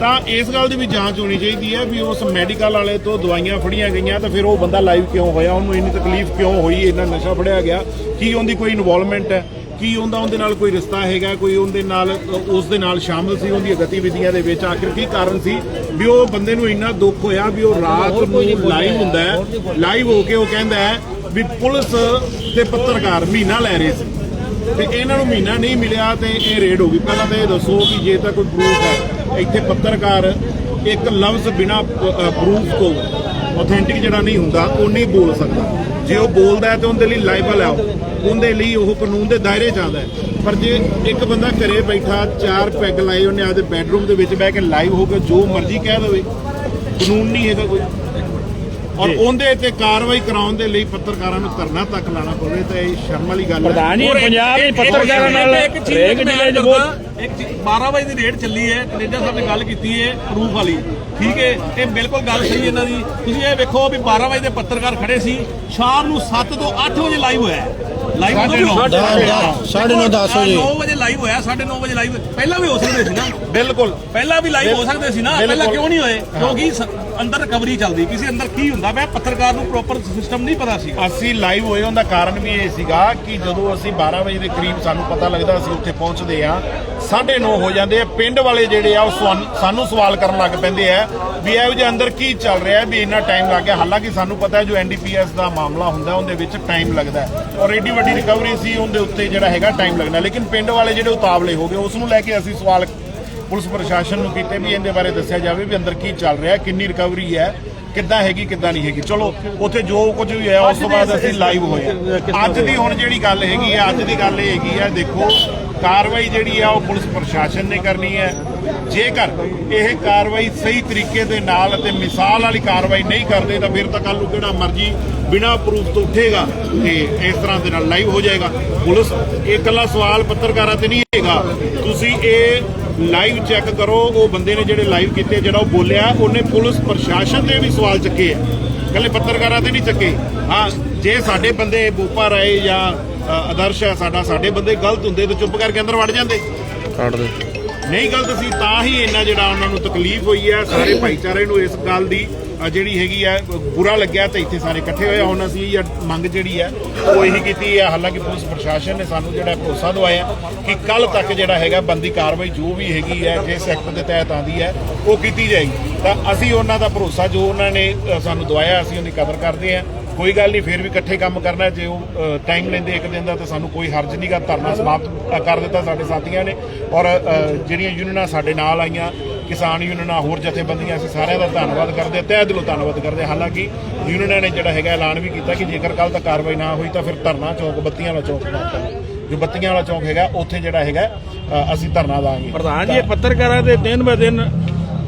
ਤਾਂ ਇਸ ਗੱਲ ਦੀ ਵੀ ਜਾਂਚ ਹੋਣੀ ਚਾਹੀਦੀ ਹੈ ਵੀ ਉਸ ਮੈਡੀਕਲ ਵਾਲੇ ਤੋਂ ਦਵਾਈਆਂ ਫੜੀਆਂ ਗਈਆਂ ਤਾਂ ਫਿਰ ਉਹ ਬੰਦਾ ਲਾਈਵ ਕਿਉਂ ਹੋਇਆ? ਉਹਨੂੰ ਇੰਨੀ ਤਕਲੀਫ ਕਿਉਂ ਹੋਈ? ਇੰਨਾ ਨਸ਼ਾ ਫੜਿਆ ਗਿਆ। ਕੀ ਉਹਦੀ ਕੋਈ ਇਨਵੋਲਵਮੈਂਟ ਹੈ? ਕੀ ਉਹਦਾ ਉਹਦੇ ਨਾਲ ਕੋਈ ਰਿਸ਼ਤਾ ਹੈਗਾ? ਕੋਈ ਉਹਦੇ ਨਾਲ ਉਸ ਦੇ ਨਾਲ ਸ਼ਾਮਲ ਸੀ ਉਹਦੀਆਂ ਗਤੀਵਿਧੀਆਂ ਦੇ ਵਿੱਚ? ਆਖਿਰ ਕੀ ਕਾਰਨ ਸੀ? ਵੀ ਉਹ ਬੰਦੇ ਨੂੰ ਇੰਨਾ ਦੁੱਖ ਹੋਇਆ ਵੀ ਉਹ ਰਾਤ ਨੂੰ ਲਾਈਵ ਹੁੰਦਾ ਹੈ। ਲਾਈਵ ਹੋ ਕੇ ਉਹ ਕਹਿੰਦਾ ਹੈ ਵੀ ਪੁਲਿਸ ਤੇ ਪੱਤਰਕਾਰ ਮਹੀਨਾ ਲੈ ਰਹੇ ਸੀ। ਤੇ ਇਹਨਾਂ ਨੂੰ ਮਹੀਨਾ ਨਹੀਂ ਮਿਲਿਆ ਤੇ ਇਹ ਰੇਡ ਹੋ ਗਈ। ਪਹਿਲਾਂ ਤਾਂ ਇਹ ਦੱਸੋ ਕਿ ਜੇ ਤਾਂ ਕੋਈ ਪ੍ਰੂਫ ਹੈ, ਇੱਥੇ ਪੱਤਰਕਾਰ ਇੱਕ ਲਫ਼ਜ਼ ਬਿਨਾ ਪ੍ਰੂਫ ਤੋਂ ਆਥੈਂਟਿਕ ਜਿਹੜਾ ਨਹੀਂ ਹੁੰਦਾ, ਉਹ ਨਹੀਂ ਬੋਲ ਸਕਦਾ। ਜੇ ਉਹ ਬੋਲਦਾ ਹੈ ਤੇ ਉਹਦੇ ਲਈ ਲਾਇਬਲ ਹੈ ਉਹ। ਉਹਦੇ ਲਈ ਉਹ ਕਾਨੂੰਨ ਦੇ ਦਾਇਰੇ ਚ ਆਉਂਦਾ ਪਰ ਜੇ ਇੱਕ ਬੰਦਾ ਘਰੇ ਬੈਠਾ, ਚਾਰ ਪੈਗ ਲਾਏ ਉਹਨੇ ਆਪਦੇ ਬੈੱਡਰੂਮ ਦੇ ਵਿੱਚ ਬਹਿ ਕੇ ਲਾਈਵ ਹੋ ਕੇ ਜੋ ਮਰਜ਼ੀ ਕਹਿ ਦੇਵੇ, ਕਾਨੂੰਨ ਨਹੀਂ ਹੈਗਾ ਕੋਈ। ਔਰ ਉਹਦੇ ਤੇ ਕਾਰਵਾਈ ਕਰਾਉਣ ਦੇ ਲਈ ਪੱਤਰਕਾਰਾਂ ਨੂੰ ਧਰਨਾ ਤੱਕ ਲਾਣਾ ਪਵੇ ਤਾਂ ਇਹ ਸ਼ਰਮ ਵਾਲੀ ਗੱਲ ਹੈ। ਪ੍ਰਧਾਨ ਜੀ ਪੰਜਾਬ ਦੇ ਪੱਤਰਕਾਰਾਂ ਨਾਲ ਹਰੇਕ ਜ਼ਿਲ੍ਹੇ 'ਚ ਬਹੁਤ ਇੱਕ ਚੀਜ਼ 12 ਵਜੇ ਦੀ ਰੇਟ ਚੱਲੀ ਹੈ ਕਨੇਡਾ ਸਾਹਿਬ ਨੇ ਗੱਲ ਕੀਤੀ ਹੈ ਪ੍ਰੂਫ ਵਾਲੀ। ਠੀਕ ਹੈ ਇਹ ਬਿਲਕੁਲ ਗੱਲ ਸਹੀ ਇਹਨਾਂ ਦੀ। ਤੁਸੀਂ ਇਹ ਵੇਖੋ ਵੀ 12 ਵਜੇ ਦੇ ਪੱਤਰਕਾਰ ਖੜੇ ਸੀ ਸ਼ਾਮ ਨੂੰ 7 ਤੋਂ 8 ਵਜੇ ਲਾਈਵ ਹੋਇਆ ਲਾਈਵ ਸਾਢੇ ਨੌ, ਦਸ ਵਜੇ। 9 ਵਜੇ। ਲਾਈਵ ਹੋਇਆ 9:30 ਵਜੇ ਲਾਈਵ ਪਹਿਲਾਂ ਵੀ ਹੋ ਸਕਦੇ ਸੀ ਨਾ। ਬਿਲਕੁਲ। ਪਹਿਲਾਂ ਵੀ ਲਾਈਵ ਹੋ ਸਕਦੇ ਸੀ ਨਾ। ਪਹਿਲਾਂ ਕਿਉਂ ਨਹੀਂ ਹੋਏ? ਕਿਉਂਕਿ ਅੰਦਰ ਰਿਕਵਰੀ ਚੱਲਦੀ। ਕਿਸੇ ਅੰਦਰ ਕੀ ਹੁੰਦਾ? ਪਿਆ ਪੱਤਰਕਾਰ ਨੂੰ ਪ੍ਰੋਪਰ ਸਿਸਟਮ ਨਹੀਂ ਪਤਾ ਸੀ ਅਸੀਂ ਲਾਈਵ ਹੋਏ ਉਹਦਾ ਕਾਰਨ ਵੀ ਇਹ ਸੀਗਾ ਕਿ ਜਦੋਂ ਅਸੀਂ 12 ਵਜੇ ਦੇ ਕਰੀਬ ਸਾਨੂੰ ਪਤਾ ਲੱਗਦਾ ਅਸੀਂ ਉੱਥੇ ਪਹੁੰਚਦੇ ਆ 9:30 ਹੋ ਜਾਂਦੇ ਆ। ਪਿੰਡ ਵਾਲੇ ਜਿਹੜੇ ਆ, ਉਹ ਸਾਨੂੰ ਸਵਾਲ ਕਰਨ ਲੱਗ ਪੈਂਦੇ ਆ ਵੀ ਇਹੋ ਜਿਹੇ ਅੰਦਰ ਕੀ ਚੱਲ ਰਿਹਾ ਵੀ ਇੰਨਾ ਟਾਈਮ ਲੱਗ ਗਿਆ। ਹਾਲਾਂਕਿ ਸਾਨੂੰ ਪਤਾ ਹੈ ਜੋ ਐਨਡੀਪੀਐਸ ਦਾ ਮਾਮਲਾ ਹੁੰਦਾ, ਉਹਦੇ ਵਿੱਚ ਟਾਈਮ ਲੱਗਦਾ ਔਰ ਏਡੀ ਵੱਡੀ ਰਿਕਵਰੀ ਸੀ, ਉਹਦੇ ਉੱਤੇ ਜਿਹੜਾ ਹੈਗਾ ਟਾਈਮ ਲੱਗਣਾ। ਲੇਕਿਨ ਪਿੰਡ ਵਾਲੇ ਜਿਹੜੇ ਉਤਾਵਲੇ ਹੋ ਗਏ, ਉਸ ਨੂੰ ਲੈ ਕੇ ਅਸੀਂ ਸਵਾਲ ਪੁਲਿਸ ਪ੍ਰਸ਼ਾਸਨ ਨੂੰ ਕੀਤੇ ਵੀ ਇਹਦੇ ਬਾਰੇ ਦੱਸਿਆ ਜਾਵੇ ਵੀ ਅੰਦਰ ਕੀ ਚੱਲ ਰਿਹਾ ਕਿੰਨੀ ਰਿਕਵਰੀ ਹੈ ਕਿੱਦਾਂ ਹੈਗੀ ਕਿੱਦਾਂ ਨਹੀਂ ਹੈਗੀ ਚਲੋ ਉੱਥੇ ਜੋ ਕੁਝ ਵੀ ਹੈ ਉਸ ਤੋਂ ਬਾਅਦ ਅਸੀਂ ਲਾਈਵ ਹੋਏ ਆ। ਅੱਜ ਦੀ ਹੁਣ ਜਿਹੜੀ ਗੱਲ ਹੈਗੀ ਹੈ ਅੱਜ ਦੀ ਗੱਲ ਇਹ ਹੈਗੀ ਹੈ ਦੇਖੋ ਕਾਰਵਾਈ ਜਿਹੜੀ ਆ ਉਹ ਪੁਲਿਸ ਪ੍ਰਸ਼ਾਸਨ ਨੇ ਕਰਨੀ ਹੈ ਜੇਕਰ ਇਹ ਕਾਰਵਾਈ ਸਹੀ ਤਰੀਕੇ ਦੇ ਨਾਲ ਅਤੇ ਮਿਸਾਲ ਵਾਲੀ ਕਾਰਵਾਈ ਨਹੀਂ ਕਰਦੇ, ਤਾਂ ਫਿਰ ਤਾਂ ਕੱਲ ਨੂੰ ਕਿਹੜਾ ਮਰਜ਼ੀ ਬਿਨਾਂ ਪ੍ਰੂਫ ਤੋਂ ਉੱਠੇਗਾ ਤੇ ਇਸ ਤਰ੍ਹਾਂ ਦੇ ਨਾਲ ਲਾਈਵ ਹੋ ਜਾਏਗਾ। ਪੁਲਿਸ ਇਹ ਇਕੱਲਾ ਸਵਾਲ ਪੱਤਰਕਾਰਾਂ ਤੇ ਨਹੀਂ ਹੈਗਾ। ਤੁਸੀਂ ਇਹ ਲਾਈਵ ਚੈੱਕ ਕਰੋ, ਉਹ ਬੰਦੇ ਨੇ ਜਿਹੜੇ ਲਾਈਵ ਕੀਤੇ, ਜਿਹੜਾ ਉਹ ਬੋਲਿਆ, ਉਹਨੇ ਪੁਲਿਸ ਪ੍ਰਸ਼ਾਸਨ ਦੇ ਵੀ ਸਵਾਲ ਚੱਕੇ ਆ। ਇਕੱਲੇ ਪੱਤਰਕਾਰਾਂ ਤੇ ਨਹੀਂ ਚੱਕੇ। ਹਾਂ, ਜੇ ਸਾਡੇ ਬੰਦੇ ਬੋਪਾ ਰਾਏ ਜਾਂ ਆਦਰਸ਼ ਹੈ, ਸਾਡਾ, ਸਾਡੇ ਬੰਦੇ ਗਲਤ ਹੁੰਦੇ ਤਾਂ ਚੁੱਪ ਕਰਕੇ ਅੰਦਰ ਵੜ ਜਾਂਦੇ। ਨਹੀਂ, ਗੱਲ ਸੀ ਤਾਂ ਹੀ ਇੰਨਾ ਜਿਹੜਾ ਉਹਨਾਂ ਨੂੰ ਤਕਲੀਫ ਹੋਈ ਹੈ, ਸਾਰੇ ਭਾਈਚਾਰੇ ਨੂੰ ਇਸ ਗੱਲ ਦੀ ਜਿਹੜੀ ਹੈਗੀ ਹੈ ਬੁਰਾ ਲੱਗਿਆ ਤੇ ਇੱਥੇ ਸਾਰੇ ਇਕੱਠੇ ਹੋਏ ਹੁਣ ਅਸੀਂ ਇਹ ਮੰਗ ਜਿਹੜੀ ਹੈ, ਉਹ ਇਹੀ ਕੀਤੀ ਹੈ। ਹਾਲਾਂਕਿ ਪੁਲਿਸ ਪ੍ਰਸ਼ਾਸਨ ਨੇ ਸਾਨੂੰ ਜਿਹੜਾ ਭਰੋਸਾ ਦਵਾਇਆ ਕਿ ਕੱਲ ਤੱਕ ਜਿਹੜਾ ਹੈਗਾ ਬੰਦੀ ਕਾਰਵਾਈ ਜੋ ਵੀ ਹੈਗੀ ਹੈ, ਜਿਸ ਐਕਟ ਦੇ ਤਹਿਤ ਆਂਦੀ ਹੈ, ਉਹ ਕੀਤੀ ਜਾਏਗੀ। ਤਾਂ ਅਸੀਂ ਉਹਨਾਂ ਦਾ ਭਰੋਸਾ ਜੋ ਉਹਨਾਂ ਨੇ ਸਾਨੂੰ ਦਵਾਇਆ, ਅਸੀਂ ਉਹਦੀ ਕਦਰ ਕਰਦੇ ਹਾਂ। ਕੋਈ ਗੱਲ ਨਹੀਂ, ਫਿਰ ਵੀ ਇਕੱਠੇ ਕੰਮ ਕਰਨਾ ਜੇ ਉਹ ਟਾਈਮ ਲੈਂਦੇ ਇੱਕ ਦਿਨ ਦਾ, ਤਾਂ ਸਾਨੂੰ ਕੋਈ ਹਰਜ ਨਹੀਂਗਾ ਧਰਨਾ ਸਮਾਪਤ ਕਰ ਦਿੱਤਾ ਸਾਡੇ ਸਾਥੀਆਂ ਨੇ। ਔਰ ਜਿਹੜੀਆਂ ਯੂਨੀਅਨਾਂ ਸਾਡੇ ਨਾਲ ਆਈਆਂ, ਕਿਸਾਨ ਯੂਨੀਅਨਾਂ, ਹੋਰ ਜਥੇਬੰਦੀਆਂ, ਅਸੀਂ ਸਾਰਿਆਂ ਦਾ ਧੰਨਵਾਦ ਕਰਦੇ ਹਾਂ। ਤਹਿ ਦਿਲੋਂ ਧੰਨਵਾਦ ਕਰਦੇ ਹਾਂ। ਹਾਲਾਂਕਿ ਯੂਨੀਅਨਾਂ ਨੇ ਜਿਹੜਾ ਹੈਗਾ ਐਲਾਨ ਵੀ ਕੀਤਾ ਕਿ ਜੇਕਰ ਕੱਲ ਤੱਕ ਕਾਰਵਾਈ ਨਾ ਹੋਈ, ਤਾਂ ਫਿਰ ਧਰਨਾ ਚੌਕ, ਬੱਤੀਆਂ ਵਾਲਾ ਚੌਕ ਬਣਾਤਾ ਜੋ ਬੱਤੀਆਂ ਵਾਲਾ ਚੌਕ ਹੈਗਾ, ਉੱਥੇ ਜਿਹੜਾ ਹੈਗਾ ਅਸੀਂ ਧਰਨਾ ਦਾਂਗੇ। ਪ੍ਰਧਾਨ ਜੀ, ਇਹ ਪੱਤਰਕਾਰਾਂ ਦੇ ਦਿਨ ਬ ਦਿਨ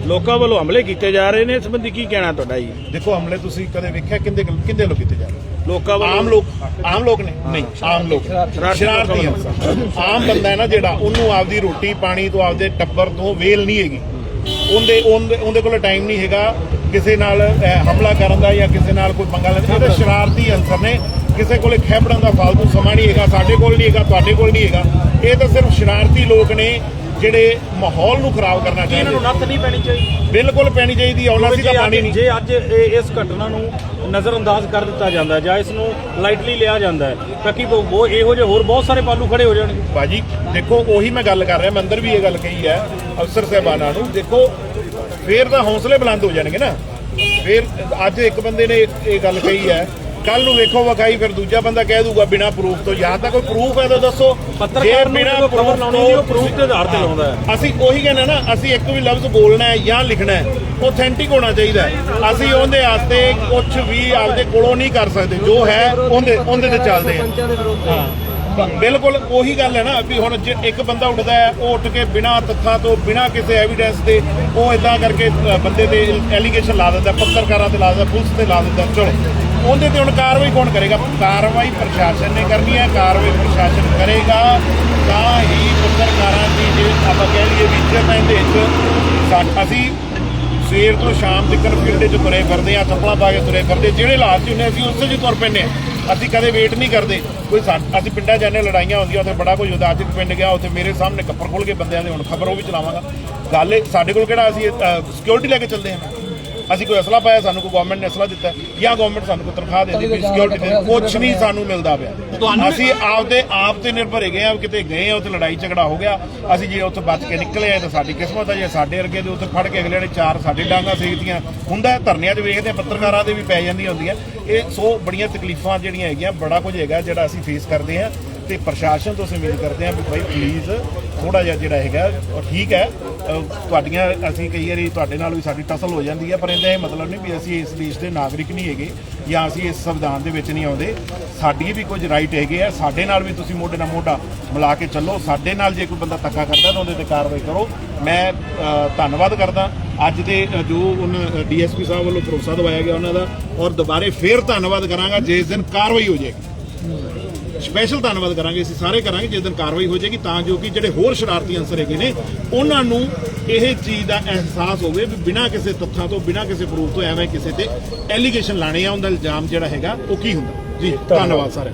ਲੋਕਾਂ ਵੱਲੋਂ ਹਮਲੇ ਕੀਤੇ ਜਾ ਰਹੇ ਨੇ ਇਸ ਸੰਬੰਧੀ ਕੀ ਕਹਿਣਾ ਤੁਹਾਡਾ ਜੀ? ਦੇਖੋ ਹਮਲੇ ਤੁਸੀਂ ਕਦੇ ਵੇਖਿਆ ਕਿੰਦੇ ਕਿੰਦੇ ਲੋਕ ਕੀਤੇ ਜਾ ਰਹੇ? ਲੋਕਾਂ ਵੱਲੋਂ? ਆਮ ਲੋਕ ਆਮ ਲੋਕ ਨੇ? ਨਹੀਂ ਆਮ ਲੋਕ। ਸ਼ਰਾਰਤੀ ਆਮ ਬੰਦਾ ਹੈ ਨਾ ਜਿਹੜਾ ਉਹਨੂੰ ਆਪਦੀ ਰੋਟੀ ਪਾਣੀ ਤੋਂ ਆਪਦੇ ਟੱਬਰ ਤੋਂ ਵੇਲ ਨਹੀਂ ਹੈਗੀ। ਉਹਦੇ ਉਹਦੇ ਕੋਲ ਟਾਈਮ ਨਹੀਂ ਹੈਗਾ ਕਿਸੇ ਨਾਲ ਹਮਲਾ ਕਰਨ ਦਾ ਜਾਂ ਕਿਸੇ ਨਾਲ ਕੋਈ ਪੰਗਾ ਲੈਣ ਦਾ। ਸ਼ਰਾਰਤੀ ਅਨਸਰ ਨੇ। ਕਿਸੇ ਕੋਲੇ ਖੈਬੜਨ ਦਾ ਫालतू ਸਮਾਂ ਨਹੀਂ ਹੈਗਾ ਸਾਡੇ ਕੋਲ ਨਹੀਂ ਹੈਗਾ ਤੁਹਾਡੇ ਕੋਲ ਨਹੀਂ ਹੈਗਾ। ਇਹ ਤਾਂ ਸਿਰਫ ਸ਼ਰਾਰਤੀ ਲੋਕ ਨੇ। ਜਿਹੜੇ ਮਾਹੌਲ ਨੂੰ ਖਰਾਬ ਕਰਨਾ ਚਾਹੁੰਦੇ ਇਹਨਾਂ ਨੂੰ ਨੱਥ ਨਹੀਂ ਪੈਣੀ ਚਾਹੀਦੀ? ਬਿਲਕੁਲ ਪੈਣੀ ਚਾਹੀਦੀ ਆਉਣਾ ਸੀ ਤਾਂ ਪਾਣੀ ਨਹੀਂ। ਜੇ ਅੱਜ ਇਹ- ਇਸ ਘਟਨਾ ਨੂੰ ਨਜ਼ਰ ਅੰਦਾਜ਼ ਕਰ ਦਿੱਤਾ ਜਾਂਦਾ ਜਾਂ ਇਸ ਨੂੰ ਲਾਈਟਲੀ ਲਿਆ ਜਾਂਦਾ ਹੈ ਤਾਂ ਕੀ ਉਹ ਉਹ ਇਹੋ ਜਿਹੇ ਹੋਰ ਬਹੁਤ ਸਾਰੇ ਪਾਲੂ ਖੜੇ ਹੋ ਜਾਣਗੇ। ਬਾਜੀ ਦੇਖੋ ਉਹੀ ਮੈਂ ਗੱਲ ਕਰ ਰਿਹਾ ਮੈਂ ਅੰਦਰ ਵੀ ਇਹ ਗੱਲ ਕਹੀ ਹੈ ਅਫਸਰ ਸਾਹਿਬਾਨਾਂ ਨੂੰ। ਦੇਖੋ ਫੇਰ ਤਾਂ ਹੌਸਲੇ ਬੁਲੰਦ ਹੋ ਜਾਣਗੇ ਨਾ। ਫੇਰ ਅੱਜ ਇੱਕ ਬੰਦੇ ਨੇ ਇਹ ਗੱਲ ਕਹੀ ਹੈ ਕੱਲ ਨੂੰ ਵੇਖੋ ਵਕਾਈ ਫਿਰ ਦੂਜਾ ਬੰਦਾ ਕਹਿ ਦੂਗਾ ਬਿਨਾ ਪ੍ਰੂਫ ਤੋਂ। ਜਾਂ ਤਾਂ ਕੋਈ ਪ੍ਰੂਫ ਹੈ ਤਾਂ ਦੱਸੋ। ਪੱਤਰਕਾਰ ਨੂੰ ਬਿਨਾਂ ਖਬਰ ਲਾਉਣੀ ਹੁੰਦੀ ਉਹ proof ਦੇ ਆਧਾਰ ਤੇ ਲਾਉਂਦਾ ਹੈ। ਅਸੀਂ ਉਹੀ ਕਹਿੰਦੇ ਨਾ ਅਸੀਂ ਇੱਕ ਵੀ ਲਫ਼ਜ਼ ਬੋਲਣਾ ਹੈ ਜਾਂ ਲਿਖਣਾ ਹੈ ਆਥੈਂਟਿਕ ਹੋਣਾ ਚਾਹੀਦਾ ਹੈ। ਅਸੀਂ ਉਹਦੇ ਵਾਸਤੇ ਕੁਝ ਵੀ ਆਪਦੇ ਕੋਲੋਂ ਨਹੀਂ ਕਰ ਸਕਦੇ। ਜੋ ਹੈ ਉਹਦੇ ਉਹਦੇ ਤੇ ਚੱਲਦੇ ਹਾਂ। ਬਿਲਕੁਲ ਉਹੀ ਗੱਲ ਹੈ ਨਾ ਵੀ ਹੁਣ ਜੇ ਇੱਕ ਬੰਦਾ ਉੱਠਦਾ ਹੈ ਉਹ ਉੱਠ ਕੇ ਬਿਨਾਂ ਤੱਥਾਂ ਤੋਂ ਬਿਨਾਂ ਕਿਸੇ ਐਵੀਡੈਂਸ ਦੇ ਉਹ ਇਦਾਂ ਕਰਕੇ ਬੰਦੇ ਤੇ ਐਲੀਗੇਸ਼ਨ ਲਾ ਦਿੰਦਾ ਪੱਤਰਕਾਰਾਂ ਤੇ ਲਾ ਦਿੰਦਾ ਪੁਲਿਸ ਤੇ ਲਾ ਦਿੰਦਾ ਚਲੋ। ਉਹਦੇ ਤੇ ਹੁਣ ਕਾਰਵਾਈ ਕੌਣ ਕਰੇਗਾ? ਕਾਰਵਾਈ ਪ੍ਰਸ਼ਾਸਨ ਨੇ ਕਰਨੀ ਹੈ ਕਾਰਵਾਈ ਪ੍ਰਸ਼ਾਸਨ ਕਰੇਗਾ। ਤਾਂ ਹੀ ਪੱਤਰਕਾਰਾਂ ਦੀ ਜੇ ਆਪਾਂ ਕਹਿ ਲਈਏ ਵੀ ਇੱਜ਼ਤ ਵਿੱਚ ਸਾ- ਅਸੀਂ ਸਵੇਰ ਤੋਂ ਸ਼ਾਮ ਤੱਕ ਫੀਲਡ 'ਚ ਤੁਰੇ ਫਿਰਦੇ ਆ ਚੱਪਲਾਂ ਪਾ ਕੇ ਤੁਰੇ ਫਿਰਦੇ ਜਿਹੜੇ ਹਾਲਾਤ 'ਚ ਹੁੰਦੇ ਅਸੀਂ ਉਸੇ 'ਚ ਤੁਰ ਪੈਂਦੇ ਹਾਂ। ਅਸੀਂ ਕਦੇ ਵੇਟ ਨਹੀਂ ਕਰਦੇ। ਕੋਈ ਸਾ- ਅਸੀਂ ਪਿੰਡਾਂ ਜਾਂਦੇ ਹਾਂ, ਲੜਾਈਆਂ ਹੁੰਦੀਆਂ ਉੱਥੇ ਬੜਾ ਕੁਝ ਹੁੰਦਾ। ਅੱਜ ਪਿੰਡ ਗਿਆ ਉੱਥੇ ਮੇਰੇ ਸਾਹਮਣੇ ਕੱਪੜ ਖੋਲ ਕੇ ਬੰਦਿਆਂ ਦੇ ਹੁਣ ਖਬਰ ਉਹ ਵੀ ਚਲਾਵਾਂਗਾ। ਗੱਲ ਸਾਡੇ ਕੋਲ ਕਿਹੜਾ ਅਸੀਂ ਸਿਕਿਉਰਿਟੀ ਲੈ ਕੇ ਚੱਲਦੇ ਹਾਂ? ਅਸੀਂ ਕੋਈ ਅਸਲਾ ਪਾਇਆ ਸਾਨੂੰ ਕੋਈ ਗਵਰਨਮੈਂਟ ਨੇ ਅਸਲਾ ਦਿੱਤਾ ਜਾਂ ਗਵਰਨਮੈਂਟ ਸਾਨੂੰ ਕੋਈ ਤਨਖਾਹ ਦਿੰਦੀ ਕੋਈ ਸਿਕਿਉਰਿਟੀ ਦੇ ਕੁਝ ਨਹੀਂ ਸਾਨੂੰ ਮਿਲਦਾ ਪਿਆ। ਅਸੀਂ ਆਪਦੇ ਆਪ ਤੇ ਨਿਰਭਰ ਹੈਗੇ ਆ ਕਿਤੇ ਗਏ ਆ ਉੱਥੇ ਲੜਾਈ ਝਗੜਾ ਹੋ ਗਿਆ ਅਸੀਂ ਜੇ ਉੱਥੇ ਬਚ ਕੇ ਨਿਕਲੇ ਆ ਤਾਂ ਸਾਡੀ ਕਿਸਮਤ ਆ ਜੇ ਸਾਡੇ ਵਰਗੇ ਦੇ ਉੱਥੇ ਫੜ ਕੇ ਅਗਲੇ ਨੇ ਚਾਰ ਸਾਡੇ ਡਾਂਗਾ ਸੇਕਤੀਆਂ ਹੁੰਦਾ ਧਰਨਿਆਂ 'ਚ ਵੇਖਦੇ ਆ ਪੱਤਰਕਾਰਾਂ ਦੇ ਵੀ ਪੈ ਜਾਂਦੀਆਂ ਹੁੰਦੀਆਂ। ਇਹ ਸੋ ਬੜੀਆਂ ਤਕਲੀਫਾਂ ਜਿਹੜੀਆਂ ਹੈਗੀਆਂ ਬੜਾ ਕੁਝ ਹੈਗਾ ਜਿਹੜਾ ਅਸੀਂ ਫੇਸ ਕਰਦੇ ਆ ਤੇ ਪ੍ਰਸ਼ਾਸਨ ਤੋਂ ਅਸੀਂ ਉਮੀਦ ਕਰਦੇ ਹਾਂ ਵੀ ਭਾਈ ਪਲੀਜ਼ ਥੋੜਾ ਜਿਹਾ ਜਿਹੜਾ ਹੈਗਾ, ਉਹ ਠੀਕ ਹੈ। ਤੁਹਾਡੀਆਂ, ਅਸੀਂ ਕਈ ਵਾਰੀ ਤੁਹਾਡੇ ਨਾਲ ਵੀ ਸਾਡੀ ਟਸਲ ਹੋ ਜਾਂਦੀ ਹੈ, ਪਰ ਇਹਦਾ ਇਹ ਮਤਲਬ ਨਹੀਂ ਵੀ ਅਸੀਂ ਇਸ ਦੇਸ਼ ਦੇ ਨਾਗਰਿਕ ਨਹੀਂ ਹੈਗੇ ਜਾਂ ਅਸੀਂ ਇਸ ਸੰਵਿਧਾਨ ਦੇ ਵਿੱਚ ਨਹੀਂ ਆਉਂਦੇ। ਸਾਡੀ ਵੀ ਕੁਝ ਰਾਈਟ ਹੈਗੇ ਆ, ਸਾਡੇ ਨਾਲ ਵੀ ਤੁਸੀਂ ਮੋਢੇ ਨਾਲ ਮੋਢਾ ਮਿਲਾ ਕੇ ਚੱਲੋ। ਸਾਡੇ ਨਾਲ ਜੇ ਕੋਈ ਬੰਦਾ ਧੱਕਾ ਕਰਦਾ ਤਾਂ ਉਹਦੇ ਤੇ ਕਾਰਵਾਈ ਕਰੋ। ਮੈਂ ਧੰਨਵਾਦ ਕਰਦਾ। ਅੱਜ ਦੇ ਜੋ ਉਹਨਾਂ ਡੀਐਸਪੀ ਸਾਹਿਬ ਵੱਲੋਂ ਭਰੋਸਾ ਦਵਾਇਆ ਗਿਆ ਉਹਨਾਂ ਦਾ, ਔਰ ਦੁਬਾਰੇ ਫੇਰ ਧੰਨਵਾਦ ਕਰਾਂਗਾ ਜਿਸ ਦਿਨ ਕਾਰਵਾਈ ਹੋ ਜਾਏਗੀ। ਸਪੈਸ਼ਲ ਧੰਨਵਾਦ ਕਰਾਂਗੇ, ਅਸੀਂ ਸਾਰੇ ਕਰਾਂਗੇ, ਜਿਸ ਦਿਨ ਕਾਰਵਾਈ ਹੋ ਜਾਏਗੀ, ਤਾਂ ਜੋ ਕਿ ਜਿਹੜੇ ਹੋਰ ਸ਼ਰਾਰਤੀ ਅੰਸਰ ਹੈਗੇ ਨੇ, ਉਹਨਾਂ ਨੂੰ ਇਹ ਚੀਜ਼ ਦਾ ਅਹਿਸਾਸ ਹੋਵੇ ਵੀ ਬਿਨਾਂ ਕਿਸੇ ਤੱਥਾਂ ਤੋਂ, ਬਿਨਾਂ ਕਿਸੇ ਪ੍ਰੂਫ ਤੋਂ, ਐਵੇਂ ਕਿਸੇ ਤੇ ਐਲੀਗੇਸ਼ਨ ਲਾਣੇ ਆ, ਉਹਦਾ ਇਲਜ਼ਾਮ ਜਿਹੜਾ ਹੈਗਾ, ਉਹ ਕੀ ਹੁੰਦਾ? ਜੀ, ਧੰਨਵਾਦ ਸਾਰਿਆਂ